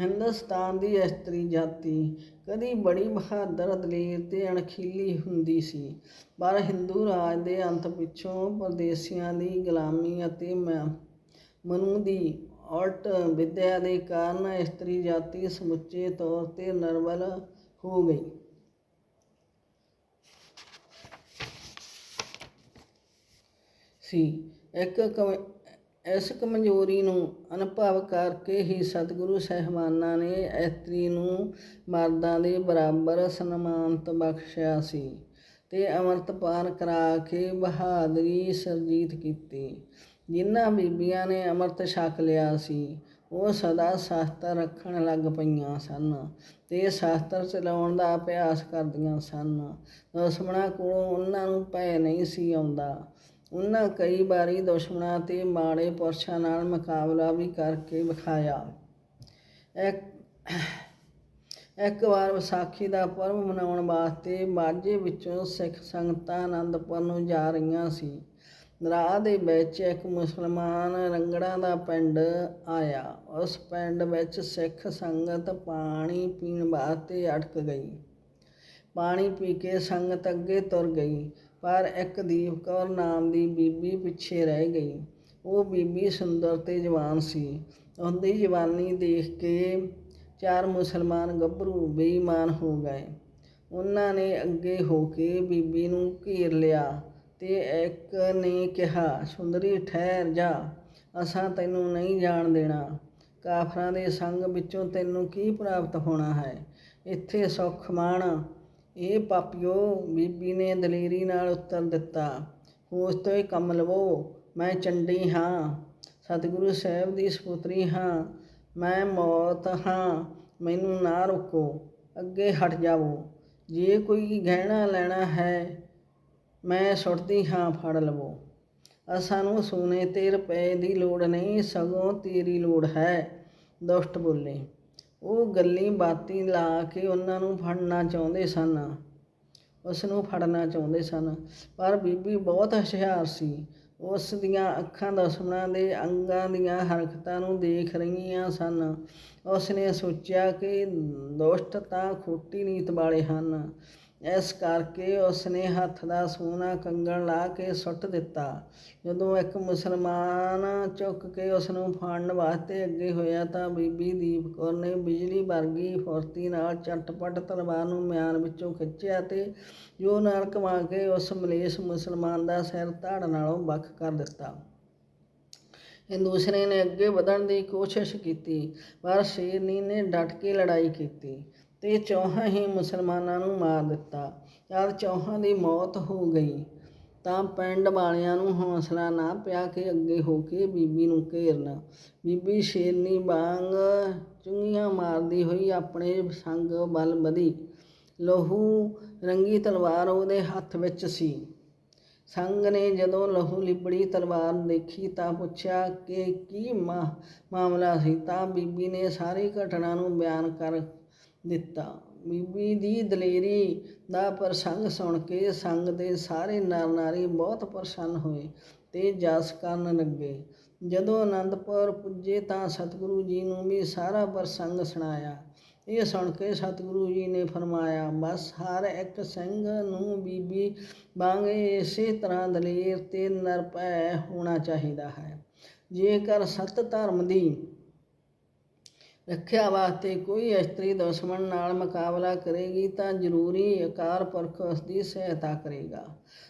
ਹਿੰਦੁਸਤਾਨ ਦੀ ਇਸਤਰੀ ਜਾਤੀ। ਕਦੀ ਬੜੀ ਬਹਾਦਰ ਦਲੇਰ ਤੇ ਅਣਖੀਲੀ ਹੁੰਦੀ ਸੀ। ਪਰ ਹਿੰਦੂ ਰਾਜ ਦੇ ਅੰਤ ਪਿੱਛੋਂ ਪਰਦੇਸੀਆਂ ਦੀ ਗੁਲਾਮੀ ਅਤੇ ਮ- ਮਨੂ ਦੀ ਉਲਟ ਵਿਦਿਆ ਦੇ ਕਾਰਨ ਇਸਤਰੀ ਜਾਤੀ ਸਮੁੱਚੇ ਤੌਰ ਤੇ ਨਿਰਬਲ ਹੋ ਗਈ। ਸੀ। ਇੱਕ ਇਸ ਕਮਜ਼ੋਰੀ ਨੂੰ ਅਨੁਭਵ ਕਰਕੇ ਹੀ ਸਤਿਗੁਰੂ ਸਹਿਬਾਨਾਂ ਨੇ ਇਸਤਰੀ ਨੂੰ ਮਰਦਾਂ ਦੇ ਬਰਾਬਰ ਸਨਮਾਨਤ ਬਖਸ਼ਿਆ ਸੀ ਤੇ ਅੰਮ੍ਰਿਤ ਪਾਨ ਕਰਾ ਕੇ ਬਹਾਦਰੀ ਸਰਜੀਤ ਕੀਤੀ। ਜਿਨ੍ਹਾਂ ਬੀਬੀਆਂ ਨੇ ਅੰਮ੍ਰਿਤ ਛਕ ਲਿਆ ਸੀ, ਉਹ ਸਦਾ ਸ਼ਾਸਤਰ ਰੱਖਣ ਲੱਗ ਪਈਆਂ ਸਨ ਤੇ ਸ਼ਾਸਤਰ ਚਲਾਉਣ ਦਾ ਅਭਿਆਸ ਕਰਦੀਆਂ ਸਨ। ਦੁਸ਼ਮਣਾਂ ਕੋਲੋਂ ਉਹਨਾਂ ਨੂੰ ਭੈ ਨਹੀਂ ਸੀ ਆਉਂਦਾ। ਉਹਨਾਂ ਕਈ ਵਾਰੀ ਦੁਸ਼ਮਣਾਂ ਤੇ ਮਾੜੇ ਪੁਰਸ਼ਾਂ ਨਾਲ ਮੁਕਾਬਲਾ ਵੀ ਕਰਕੇ ਵਿਖਾਇਆ। ਇੱਕ ਇੱਕ ਵਾਰ ਵਿਸਾਖੀ ਦਾ ਪਰਬ ਮਨਾਉਣ ਵਾਸਤੇ ਮਾਝੇ ਵਿੱਚੋਂ ਸਿੱਖ ਸੰਗਤਾਂ ਆਨੰਦਪੁਰ ਨੂੰ ਜਾ ਰਹੀਆਂ ਸੀ। ਰਾਹ ਦੇ ਵਿੱਚ ਇੱਕ ਮੁਸਲਮਾਨ ਰੰਗੜਾਂ ਦਾ ਪਿੰਡ ਆਇਆ। ਉਸ ਪਿੰਡ ਵਿੱਚ ਸਿੱਖ ਸੰਗਤ ਪਾਣੀ ਪੀਣ ਵਾਸਤੇ ਅਟਕ ਗਈ। ਪਾਣੀ ਪੀ ਕੇ ਸੰਗਤ ਅੱਗੇ ਤੁਰ ਗਈ, ਪਰ ਇੱਕ ਦੀਪ ਕੌਰ ਨਾਮ ਦੀ ਬੀਬੀ ਪਿੱਛੇ ਰਹਿ ਗਈ। ਉਹ ਬੀਬੀ ਸੁੰਦਰ ਤੇ ਜਵਾਨ ਸੀ। ਉਹਦੀ ਜਵਾਨੀ ਦੇਖ ਕੇ ਚਾਰ ਮੁਸਲਮਾਨ ਗੱਭਰੂ ਬੇਈਮਾਨ ਹੋ ਗਏ। ਉਹਨਾਂ ਨੇ ਅੱਗੇ ਹੋ ਕੇ ਬੀਬੀ ਨੂੰ ਘੇਰ ਲਿਆ। ਤੇ ਇੱਕ ਨੇ ਕਿਹਾ, ਸੁੰਦਰੀ, ਠਹਿਰ ਜਾ, ਅਸਾਂ ਤੈਨੂੰ ਨਹੀਂ ਜਾਣ ਦੇਣਾ। ਕਾਫਰਾਂ ਦੇ ਸੰਗ ਵਿੱਚੋਂ ਤੈਨੂੰ ਕੀ ਪ੍ਰਾਪਤ ਹੋਣਾ ਹੈ? ਇੱਥੇ ਸੁੱਖ ਮਾਣ ਇਹ ਪਾਪਿਓ, ਬੀਬੀ ਨੇ ਦਲੇਰੀ ਨਾਲ ਉੱਤਰ ਦਿੱਤਾ, ਹੋਸ਼ ਤੋਂ ਹੀ ਕੰਮ ਲਵੋ, ਮੈਂ ਚੰਡੀ ਹਾਂ। ਸਤਿਗੁਰੂ ਸਾਹਿਬ ਦੀ ਸਪੁੱਤਰੀ ਹਾਂ। ਮੈਂ ਮੌਤ ਹਾਂ, ਮੈਨੂੰ ਨਾ ਰੋਕੋ, ਅੱਗੇ ਹਟ ਜਾਵੋ। ਜੇ ਕੋਈ ਗਹਿਣਾ ਲੈਣਾ ਹੈ ਮੈਂ ਸੁੱਟਦੀ ਹਾਂ, ਫੜ ਲਵੋ। ਅਸਾਨੂੰ ਸੋਨੇ ਤੇ ਰੁਪਏ ਦੀ ਲੋੜ ਨਹੀਂ, ਸਗੋਂ ਤੇਰੀ ਲੋੜ ਹੈ, ਦੁਸ਼ਟ ਬੋਲੇ। ਉਹ ਗੱਲੀ ਬਾਤੀ ਲਾ ਕੇ ਉਹਨਾਂ ਨੂੰ ਫੜਨਾ ਚਾਹੁੰਦੇ ਸਨ। ਉਸ ਨੂੰ ਫੜਨਾ ਚਾਹੁੰਦੇ ਸਨ, ਪਰ ਬੀਬੀ ਬਹੁਤ ਹੁਸ਼ਿਆਰ ਸੀ। ਉਸ ਦੀਆਂ ਅੱਖਾਂ ਦੁਸ਼ਮਣਾਂ ਦੇ ਅੰਗਾਂ ਦੀਆਂ ਹਰਕਤਾਂ ਨੂੰ ਦੇਖ ਰਹੀਆਂ ਸਨ। ਉਸ ਨੇ ਸੋਚਿਆ ਕਿ ਦੁਸ਼ਟ ਤਾਂ ਖੋਟੀ ਨੀਤ ਵਾਲੇ ਹਨ ਇਸ ਕਰਕੇ ਉਸ ਨੇ ਹੱਥ ਦਾ ਸੋਨਾ ਕੰਗਣ ਲਾ ਕੇ ਸੁੱਟ ਦਿੱਤਾ। ਜਦੋਂ ਇੱਕ ਮੁਸਲਮਾਨ ਝੁੱਕ ਕੇ ਉਸ ਨੂੰ ਫੜਨ ਵਾਸਤੇ ਅੱਗੇ ਹੋਇਆ ਤਾਂ ਬੀਬੀ ਦੀਪ ਕੌਰ ਨੇ ਬਿਜਲੀ ਵਰਗੀ ਫੁਰਤੀ ਨਾਲ ਚਟਪਟ ਤਲਵਾਰ ਨੂੰ ਮਿਆਨ ਵਿੱਚੋਂ ਖਿੱਚਿਆ ਤੇ ਜੋ ਨਾਲ ਕਮਾ ਕੇ ਉਸ ਮਲੇਸ਼ ਮੁਸਲਮਾਨ ਦਾ ਸਿਰ ਧੜ ਨਾਲੋਂ ਵੱਖ ਕਰ ਦਿੱਤਾ। ਇਹ ਦੂਸਰੇ ਨੇ ਅੱਗੇ ਵਧਣ ਦੀ ਕੋਸ਼ਿਸ਼ ਕੀਤੀ, ਪਰ ਸ਼ੇਰਨੀ ਨੇ ਡਟ ਕੇ ਲੜਾਈ ਕੀਤੀ। ਤੇ ਚੌਹਾਂ ਹੀ ਮੁਸਲਮਾਨਾਂ ਨੂੰ ਮਾਰ ਦਿੱਤਾ। ਜਦ ਚੌਹਾਂ ਦੀ ਮੌਤ ਹੋ ਗਈ, ਤਾਂ ਪਿੰਡ ਵਾਲਿਆਂ ਨੂੰ ਹੌਸਲਾ ਨਾ ਪਿਆ ਕਿ ਅੱਗੇ ਹੋ ਕੇ ਬੀਬੀ ਨੂੰ ਘੇਰਨ। ਬੀਬੀ ਸ਼ੇਰਨੀ ਵਾਂਗ ਚੁੰਗੀਆਂ ਮਾਰਦੀ ਹੋਈ ਆਪਣੇ ਸੰਗ ਵੱਲ ਵਧੀ। ਲਹੂ ਰੰਗੀ ਤਲਵਾਰ ਉਹਦੇ ਹੱਥ ਵਿੱਚ ਸੀ। ਸੰਗ ਨੇ ਜਦੋਂ ਲਹੂ ਲਿਬੜੀ ਤਲਵਾਰ ਦੇਖੀ ਤਾਂ ਪੁੱਛਿਆ ਕਿ ਕੀ ਮਾ- ਮਾਮਲਾ ਸੀ? ਤਾਂ ਬੀਬੀ ਨੇ ਸਾਰੀ ਘਟਨਾ ਨੂੰ ਬਿਆਨ ਕਰ ਦਿੱਤਾ। ਬੀਬੀ ਦੀ ਦਲੇਰੀ ਦਾ ਪ੍ਰਸੰਗ ਸੁਣ ਕੇ ਸੰਗ ਦੇ ਸਾਰੇ ਨਰ ਨਾਰੀ ਬਹੁਤ ਪ੍ਰਸੰਨ ਹੋਏ ਤੇ ਜਸ ਕਰਨ ਲੱਗੇ। ਜਦੋਂ ਅਨੰਦਪੁਰ ਪੁੱਜੇ ਤਾਂ ਸਤਿਗੁਰੂ ਜੀ ਨੂੰ ਵੀ ਸਾਰਾ ਪ੍ਰਸੰਗ ਸੁਣਾਇਆ। ਇਹ ਸੁਣ ਕੇ ਸਤਿਗੁਰੂ ਜੀ ਨੇ ਫਰਮਾਇਆ, ਬਸ ਹਰ ਇੱਕ ਸਿੰਘ ਨੂੰ ਬੀਬੀ ਵਾਂਗ ਇਸੇ ਤਰ੍ਹਾਂ ਦਲੇਰ ਤੇ ਨਿਰਭੈ ਹੋਣਾ ਚਾਹੀਦਾ ਹੈ। ਜੇਕਰ ਸਤ ਧਰਮ ਦੀ ਰੱਖਿਆ ਵਾਸਤੇ ਕੋਈ ਇਸਤਰੀ ਦੁਸ਼ਮਣ ਨਾਲ ਮੁਕਾਬਲਾ ਕਰੇਗੀ ਤਾਂ ਜ਼ਰੂਰੀ ਆਕਾਰ ਪੁਰਖ ਉਸ ਦੀ ਸਹਾਇਤਾ ਕਰੇਗਾ।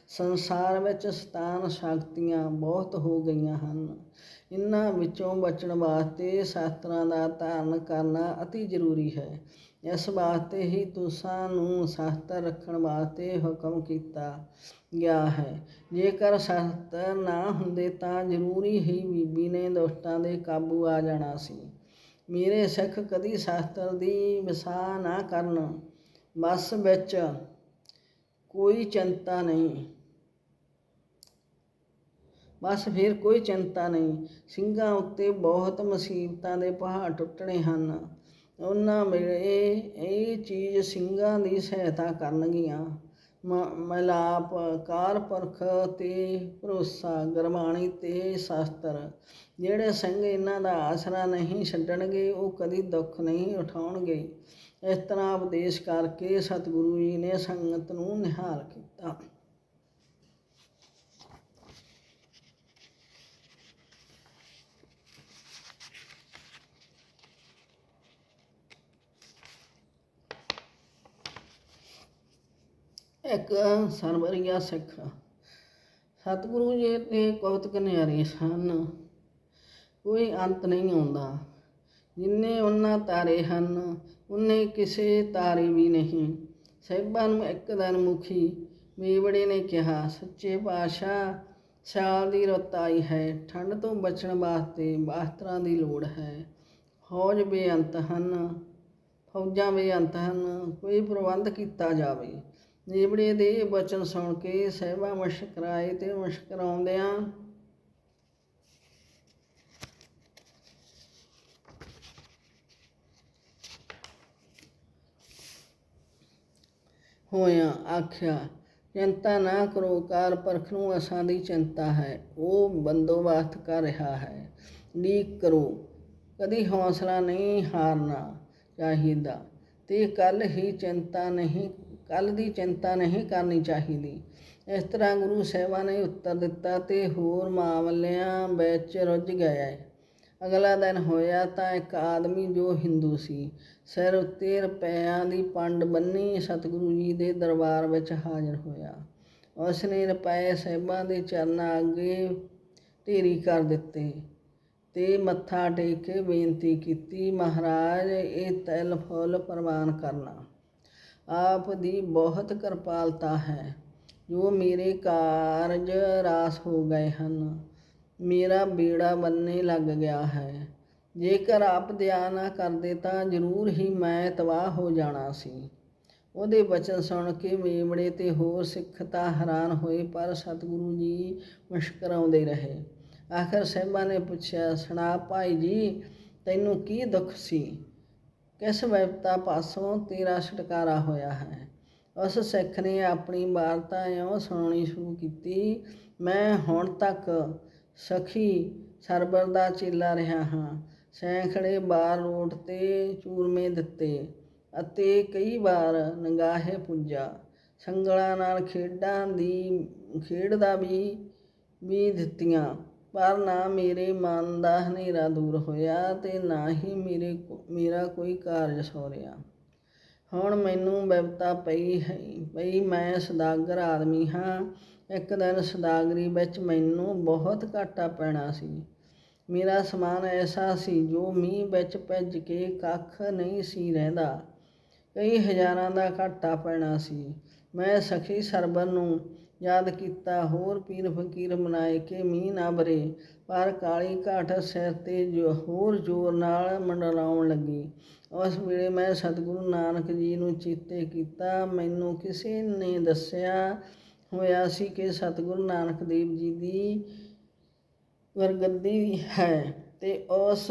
ਸੰਸਾਰ ਵਿੱਚ ਸਤਾਨ ਸ਼ਕਤੀਆਂ ਬਹੁਤ ਹੋ ਗਈਆਂ ਹਨ। ਇਨ੍ਹਾਂ ਵਿੱਚੋਂ ਬਚਣ ਵਾਸਤੇ ਸ਼ਾਸਤਰਾਂ ਦਾ ਧਾਰਨ ਕਰਨਾ ਅਤੀ ਜ਼ਰੂਰੀ ਹੈ। ਇਸ ਵਾਸਤੇ ਹੀ ਤੁਸਾਂ ਨੂੰ ਸ਼ਾਸਤਰ ਰੱਖਣ ਵਾਸਤੇ ਹੁਕਮ ਕੀਤਾ ਗਿਆ ਹੈ। ਜੇਕਰ ਸ਼ਾਸਤਰ ਨਾ ਹੁੰਦੇ ਤਾਂ ਜ਼ਰੂਰੀ ਹੀ ਬੀਬੀ ਨੇ ਦੁਸ਼ਟਾਂ ਦੇ ਕਾਬੂ ਆ ਜਾਣਾ ਸੀ। ਮੇਰੇ ਸਿੱਖ ਕਦੀ ਸ਼ਾਸਤਰ ਦੀ ਵਿਸਾ ਨਾ ਕਰਨ। ਬਸ ਵਿੱਚ ਕੋਈ ਚਿੰਤਾ ਨਹੀਂ। ਬਸ ਫਿਰ ਕੋਈ ਚਿੰਤਾ ਨਹੀਂ। ਸਿੰਘਾਂ ਉੱਤੇ ਬਹੁਤ ਮੁਸੀਬਤਾਂ ਦੇ ਪਹਾੜ ਟੁੱਟਣੇ ਹਨ। ਉਹਨਾਂ ਵੇਲੇ ਇਹ ਚੀਜ਼ ਸਿੰਘਾਂ ਦੀ ਸਹਾਇਤਾ ਕਰਨਗੀਆਂ। ਮਿਲਾਪ ਕਾਰ ਪੁਰਖ ਤੇ ਭਰੋਸਾ, ਗੁਰਬਾਣੀ ਤੇ ਸ਼ਾਸਤਰ। ਜਿਹੜੇ ਸਿੰਘ ਇਹਨਾਂ ਦਾ ਆਸਰਾ ਨਹੀਂ ਛੱਡਣਗੇ, ਉਹ ਕਦੀ ਦੁੱਖ ਨਹੀਂ ਉਠਾਉਣਗੇ। ਇਸ ਤਰ੍ਹਾਂ ਉਪਦੇਸ਼ ਕਰਕੇ ਸਤਿਗੁਰੂ ਜੀ ਨੇ ਸੰਗਤ ਨੂੰ ਨਿਹਾਲ ਕੀਤਾ। ਇੱਕ ਸਰਵਰੀਆ ਸਿੱਖ। ਸਤਿਗੁਰੂ ਜੀ ਦੇ ਕੌਤਕ ਨਿਆਰੇ ਸਨ। ਕੋਈ ਅੰਤ ਨਹੀਂ ਆਉਂਦਾ। ਜਿੰਨੇ ਉਹਨਾਂ ਤਾਰੇ ਹਨ ਉਹਨੇ ਕਿਸੇ ਤਾਰੇ ਵੀ ਨਹੀਂ। ਸਾਹਿਬਾਂ ਨੂੰ ਇੱਕ ਦਿਨ ਮੁਖੀ ਮੀਵੜੇ ਨੇ ਕਿਹਾ, ਸੱਚੇ ਪਾਤਸ਼ਾਹ ਸਿਆਲ ਦੀ ਰੁੱਤ ਆਈ ਹੈ। ਠੰਡ ਤੋਂ ਬਚਣ ਵਾਸਤੇ ਬਾਸਤਰਾਂ ਦੀ ਲੋੜ ਹੈ। ਫੌਜ ਬੇਅੰਤ ਹਨ। ਫੌਜਾਂ ਬੇਅੰਤ ਹਨ। ਕੋਈ ਪ੍ਰਬੰਧ ਕੀਤਾ ਜਾਵੇ। ਨੀਬੜੇ ਦੇ ਬਚਨ ਸੁਣ ਕੇ ਸਹਿਬਾ ਮੁਸ਼ਕਰਾਏ ਤੇ ਮੁਸ਼ਕਰਾਉਂਦਿਆਂ ਹੋਇਆ ਆਖਿਆ, ਚਿੰਤਾ ਨਾ ਕਰੋ ਕਾਰ ਪਰਖ ਨੂੰ ਅਸਾਂ ਦੀ ਚਿੰਤਾ ਹੈ। ਉਹ ਬੰਦੋਬਸਤ ਕਰ ਰਿਹਾ ਹੈ। ਲੀਕ ਕਰੋ, ਕਦੀ ਹੌਸਲਾ ਨਹੀਂ ਹਾਰਨਾ ਚਾਹੀਦਾ। ਤੇ ਕੱਲ ਹੀ ਚਿੰਤਾ ਨਹੀਂ ਕੱਲ ਦੀ ਚਿੰਤਾ ਨਹੀਂ ਕਰਨੀ ਚਾਹੀਦੀ। ਇਸ ਤਰ੍ਹਾਂ ਗੁਰੂ ਸਾਹਿਬਾਨ ਨੇ ਉੱਤਰ ਦਿੱਤਾ ਤੇ ਹੋਰ ਮਾਮਲਿਆਂ ਵਿੱਚ ਰੁੱਝ ਗਿਆ ਅਗਲਾ ਦਿਨ ਹੋਇਆ ਤਾਂ ਇੱਕ ਆਦਮੀ ਜੋ ਹਿੰਦੂ ਸੀ, ਸਿਰ ਉੱਤੇ ਰੁਪਇਆਂ ਦੀ ਪੰਡ ਬੰਨੀ ਸਤਿਗੁਰੂ ਜੀ ਦੇ ਦਰਬਾਰ ਵਿੱਚ ਹਾਜ਼ਰ ਹੋਇਆ। ਉਸ ਨੇ ਰੁਪਏ ਸਾਹਿਬਾਂ ਦੇ ਚਰਨਾਂ ਅੱਗੇ ਢੇਰੀ ਕਰ ਦਿੱਤੇ ਤੇ ਮੱਥਾ ਟੇਕ ਕੇ ਬੇਨਤੀ ਕੀਤੀ, ਮਹਾਰਾਜ, ਇਹ ਤਿਲ ਫੁੱਲ ਪ੍ਰਵਾਨ ਕਰਨਾ। ਆਪ ਦੀ ਬਹੁਤ ਕਿਰਪਾਲਤਾ ਹੈ। ਜੋ ਮੇਰੇ ਕਾਰਜ ਰਾਸ ਹੋ ਗਏ ਹਨ, ਮੇਰਾ ਬੇੜਾ ਬੰਨੇ ਲੱਗ ਗਿਆ ਹੈ। ਜੇਕਰ ਆਪ ਦਇਆ ਨਾ ਕਰਦੇ ਤਾਂ ਜ਼ਰੂਰ ਹੀ ਮੈਂ ਤਬਾਹ ਹੋ ਜਾਣਾ ਸੀ। ਉਹਦੇ ਬਚਨ ਸੁਣ ਕੇ ਮੇਮੜੇ ਤੇ ਹੋਰ ਸਿੱਖ ਤਾਂ ਹੈਰਾਨ ਹੋਏ, ਪਰ ਸਤਿਗੁਰੂ ਜੀ ਮੁਸ਼ਕਰਾਉਂਦੇ ਰਹੇ। ਆਖਰ ਸਾਹਿਬਾਂ ਨੇ ਪੁੱਛਿਆ, ਸੁਣਾ ਭਾਈ ਜੀ, ਤੈਨੂੰ ਕੀ ਦੁੱਖ ਸੀ? ਕਿਸ ਵਿਪਤਾ ਪਾਸੋਂ ਤੇਰਾ ਛੁਟਕਾਰਾ ਹੋਇਆ ਹੈ? ਉਸ ਸਿੱਖ ਨੇ ਆਪਣੀ ਵਾਰਤਾ ਇਉਂ ਸੁਣਾਉਣੀ ਸ਼ੁਰੂ ਕੀਤੀ, ਮੈਂ ਹੁਣ ਤੱਕ ਸਖੀ ਸਰਬਰ ਦਾ ਚੇਲਾ ਰਿਹਾ ਹਾਂ। ਸੈਂਕੜੇ ਬਾਰ ਰੋਡ ਤੇ ਚੂਰਮੇ ਦਿੱਤੇ ਅਤੇ ਕਈ ਵਾਰ ਨਗਾਹੇ ਪੁੱਜਾ। ਸੰਗਲਾਂ ਨਾਲ ਖੇਡਾਂ ਦੀ, ਖੇਡ ਦਾ ਵੀ ਵੀ ਦਿੱਤੀਆਂ। ਪਰ ਨਾ ਮੇਰੇ ਮਨ ਦਾ ਹਨੇਰਾ ਦੂਰ ਹੋਇਆ ਤੇ ਨਾ ਹੀ ਮੇਰੇ ਮੇਰਾ ਕੋਈ ਕਾਰਜ ਸੌਰਿਆ ਹੁਣ ਮੈਨੂੰ ਬਿਪਤਾ ਪਈ ਹੈ ਪਈ ਮੈਂ ਸਦਾਗਰ ਆਦਮੀ ਹਾਂ। ਇੱਕ ਦਿਨ ਸਦਾਗਰੀ ਵਿੱਚ ਮੈਨੂੰ ਬਹੁਤ ਘਾਟਾ ਪੈਣਾ ਸੀ। ਮੇਰਾ ਸਮਾਨ ਐਸਾ ਸੀ ਜੋ ਮੀਂਹ ਵਿੱਚ ਭਿੱਜ ਕੇ ਕੱਖ ਨਹੀਂ ਸੀ ਰਹਿੰਦਾ। ਕਈ ਹਜ਼ਾਰਾਂ ਦਾ ਘਾਟਾ ਪੈਣਾ ਸੀ। ਮੈਂ ਸਖੀ ਸਰਬਰ ਨੂੰ ਯਾਦ ਕੀਤਾ, ਹੋਰ ਪੀਰ ਫਕੀਰ ਮਨਾਏ ਕਿ ਮੀਂਹ ਨਾ ਬਰੇ। ਪਰ ਕਾਲੀ ਘਾਟ ਸਿਰ ਤੇ ਜੋ, ਹੋਰ ਜ਼ੋਰ ਨਾਲ ਮੰਡਲਾਉਣ ਲੱਗੀ। ਉਸ ਵੇਲੇ ਮੈਂ ਸਤਿਗੁਰੂ ਨਾਨਕ ਜੀ ਨੂੰ ਚੇਤੇ ਕੀਤਾ। ਮੈਨੂੰ ਕਿਸੇ ਨੇ ਦੱਸਿਆ ਹੋਇਆ ਸੀ ਕਿ ਸਤਿਗੁਰੂ ਨਾਨਕ ਦੇਵ ਜੀ ਦੀ ਗੁਰਗੱਦੀ ਹੈ ਤੇ ਉਸ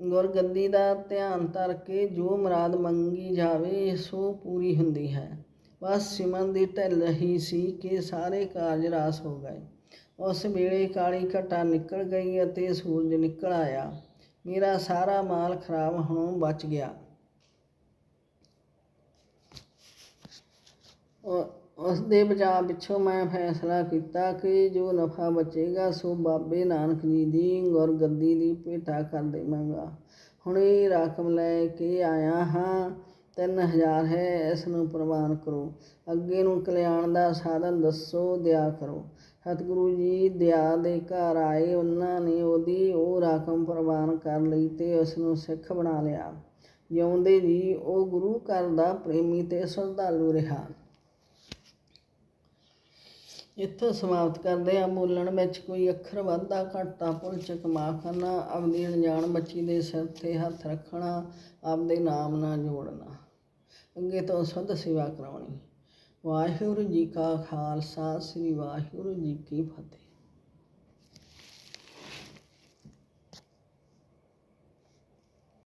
ਗੁਰਗੱਦੀ ਦਾ ਧਿਆਨ ਧਰ ਕੇ ਜੋ ਮੁਰਾਦ ਮੰਗੀ ਜਾਵੇ, ਸੋ ਪੂਰੀ ਹੁੰਦੀ ਹੈ। ਬਸ ਸਿਮਨ ਦੀ ਢਿੱਲ ਰਹੀ ਸੀ ਕਿ ਸਾਰੇ ਕਾਰਜ ਰਾਸ ਹੋ ਗਏ। ਉਸ ਵੇਲੇ ਕਾਲੀ ਘਟਾ ਨਿਕਲ ਗਈ ਅਤੇ ਸੂਰਜ ਨਿਕਲ ਆਇਆ। ਮੇਰਾ ਸਾਰਾ ਮਾਲ ਖਰਾਬ ਹੋਣੋਂ ਬਚ ਗਿਆ। ਉਹ- ਉਸ ਦੇ ਬਚਾਅ ਪਿੱਛੋਂ ਮੈਂ ਫੈਸਲਾ ਕੀਤਾ ਕਿ ਜੋ ਨਫਾ ਬਚੇਗਾ, ਸੋ ਬਾਬੇ ਨਾਨਕ ਜੀ ਦੀ ਗੁਰਗੱਦੀ ਦੀ ਭੇਟਾ ਕਰ ਦੇਵਾਂਗਾ। ਹੁਣ ਇਹ ਰਕਮ ਲੈ ਕੇ ਆਇਆ ਹਾਂ। ਤਿੰਨ ਹਜ਼ਾਰ ਹੈ, ਇਸ ਨੂੰ ਪ੍ਰਵਾਨ ਕਰੋ। ਅੱਗੇ ਨੂੰ ਕਲਿਆਣ ਦਾ ਸਾਧਨ ਦੱਸੋ, ਦਿਆ ਕਰੋ। ਸਤਿਗੁਰੂ ਜੀ, ਦਿਆ ਦੇ ਘਰ ਆਏ, ਉਹਨਾਂ ਨੇ ਉਹਦੀ ਉਹ ਰਕਮ ਪ੍ਰਵਾਨ ਕਰ ਲਈ ਤੇ ਉਸ ਨੂੰ ਸਿੱਖ ਬਣਾ ਲਿਆ। ਜਿਉਂਦੇ ਜੀ, ਉਹ ਗੁਰੂ ਘਰ ਦਾ ਪ੍ਰੇਮੀ ਤੇ ਸ਼ਰਧਾਲੂ ਰਿਹਾ। ਇੱਥੋਂ ਸਮਾਪਤ ਕਰਦੇ ਆ ਬੋਲਣ ਵਿੱਚ ਕੋਈ ਅੱਖਰ ਵਾਧਾ ਘਾਟਾ ਭੁੱਲ ਚੁੱਕ ਮਾਫ਼ ਕਰਨਾ ਆਪਣੀ ਅਣਜਾਣ ਬੱਚੀ ਦੇ ਸਿਰ ਤੇ ਹੱਥ ਰੱਖਣਾ, ਆਪਦੇ ਨਾਮ ਨਾਲ ਜੋੜਨਾ। ਅੱਗੇ ਤੋਂ ਸੁੱਧ ਸੇਵਾ ਕਰਾਉਣੀ। ਵਾਹਿਗੁਰੂ ਜੀ ਕਾ ਖਾਲਸਾ ਸ੍ਰੀ ਵਾਹਿਗੁਰੂ ਜੀ ਕੀ ਫਤਿਹ।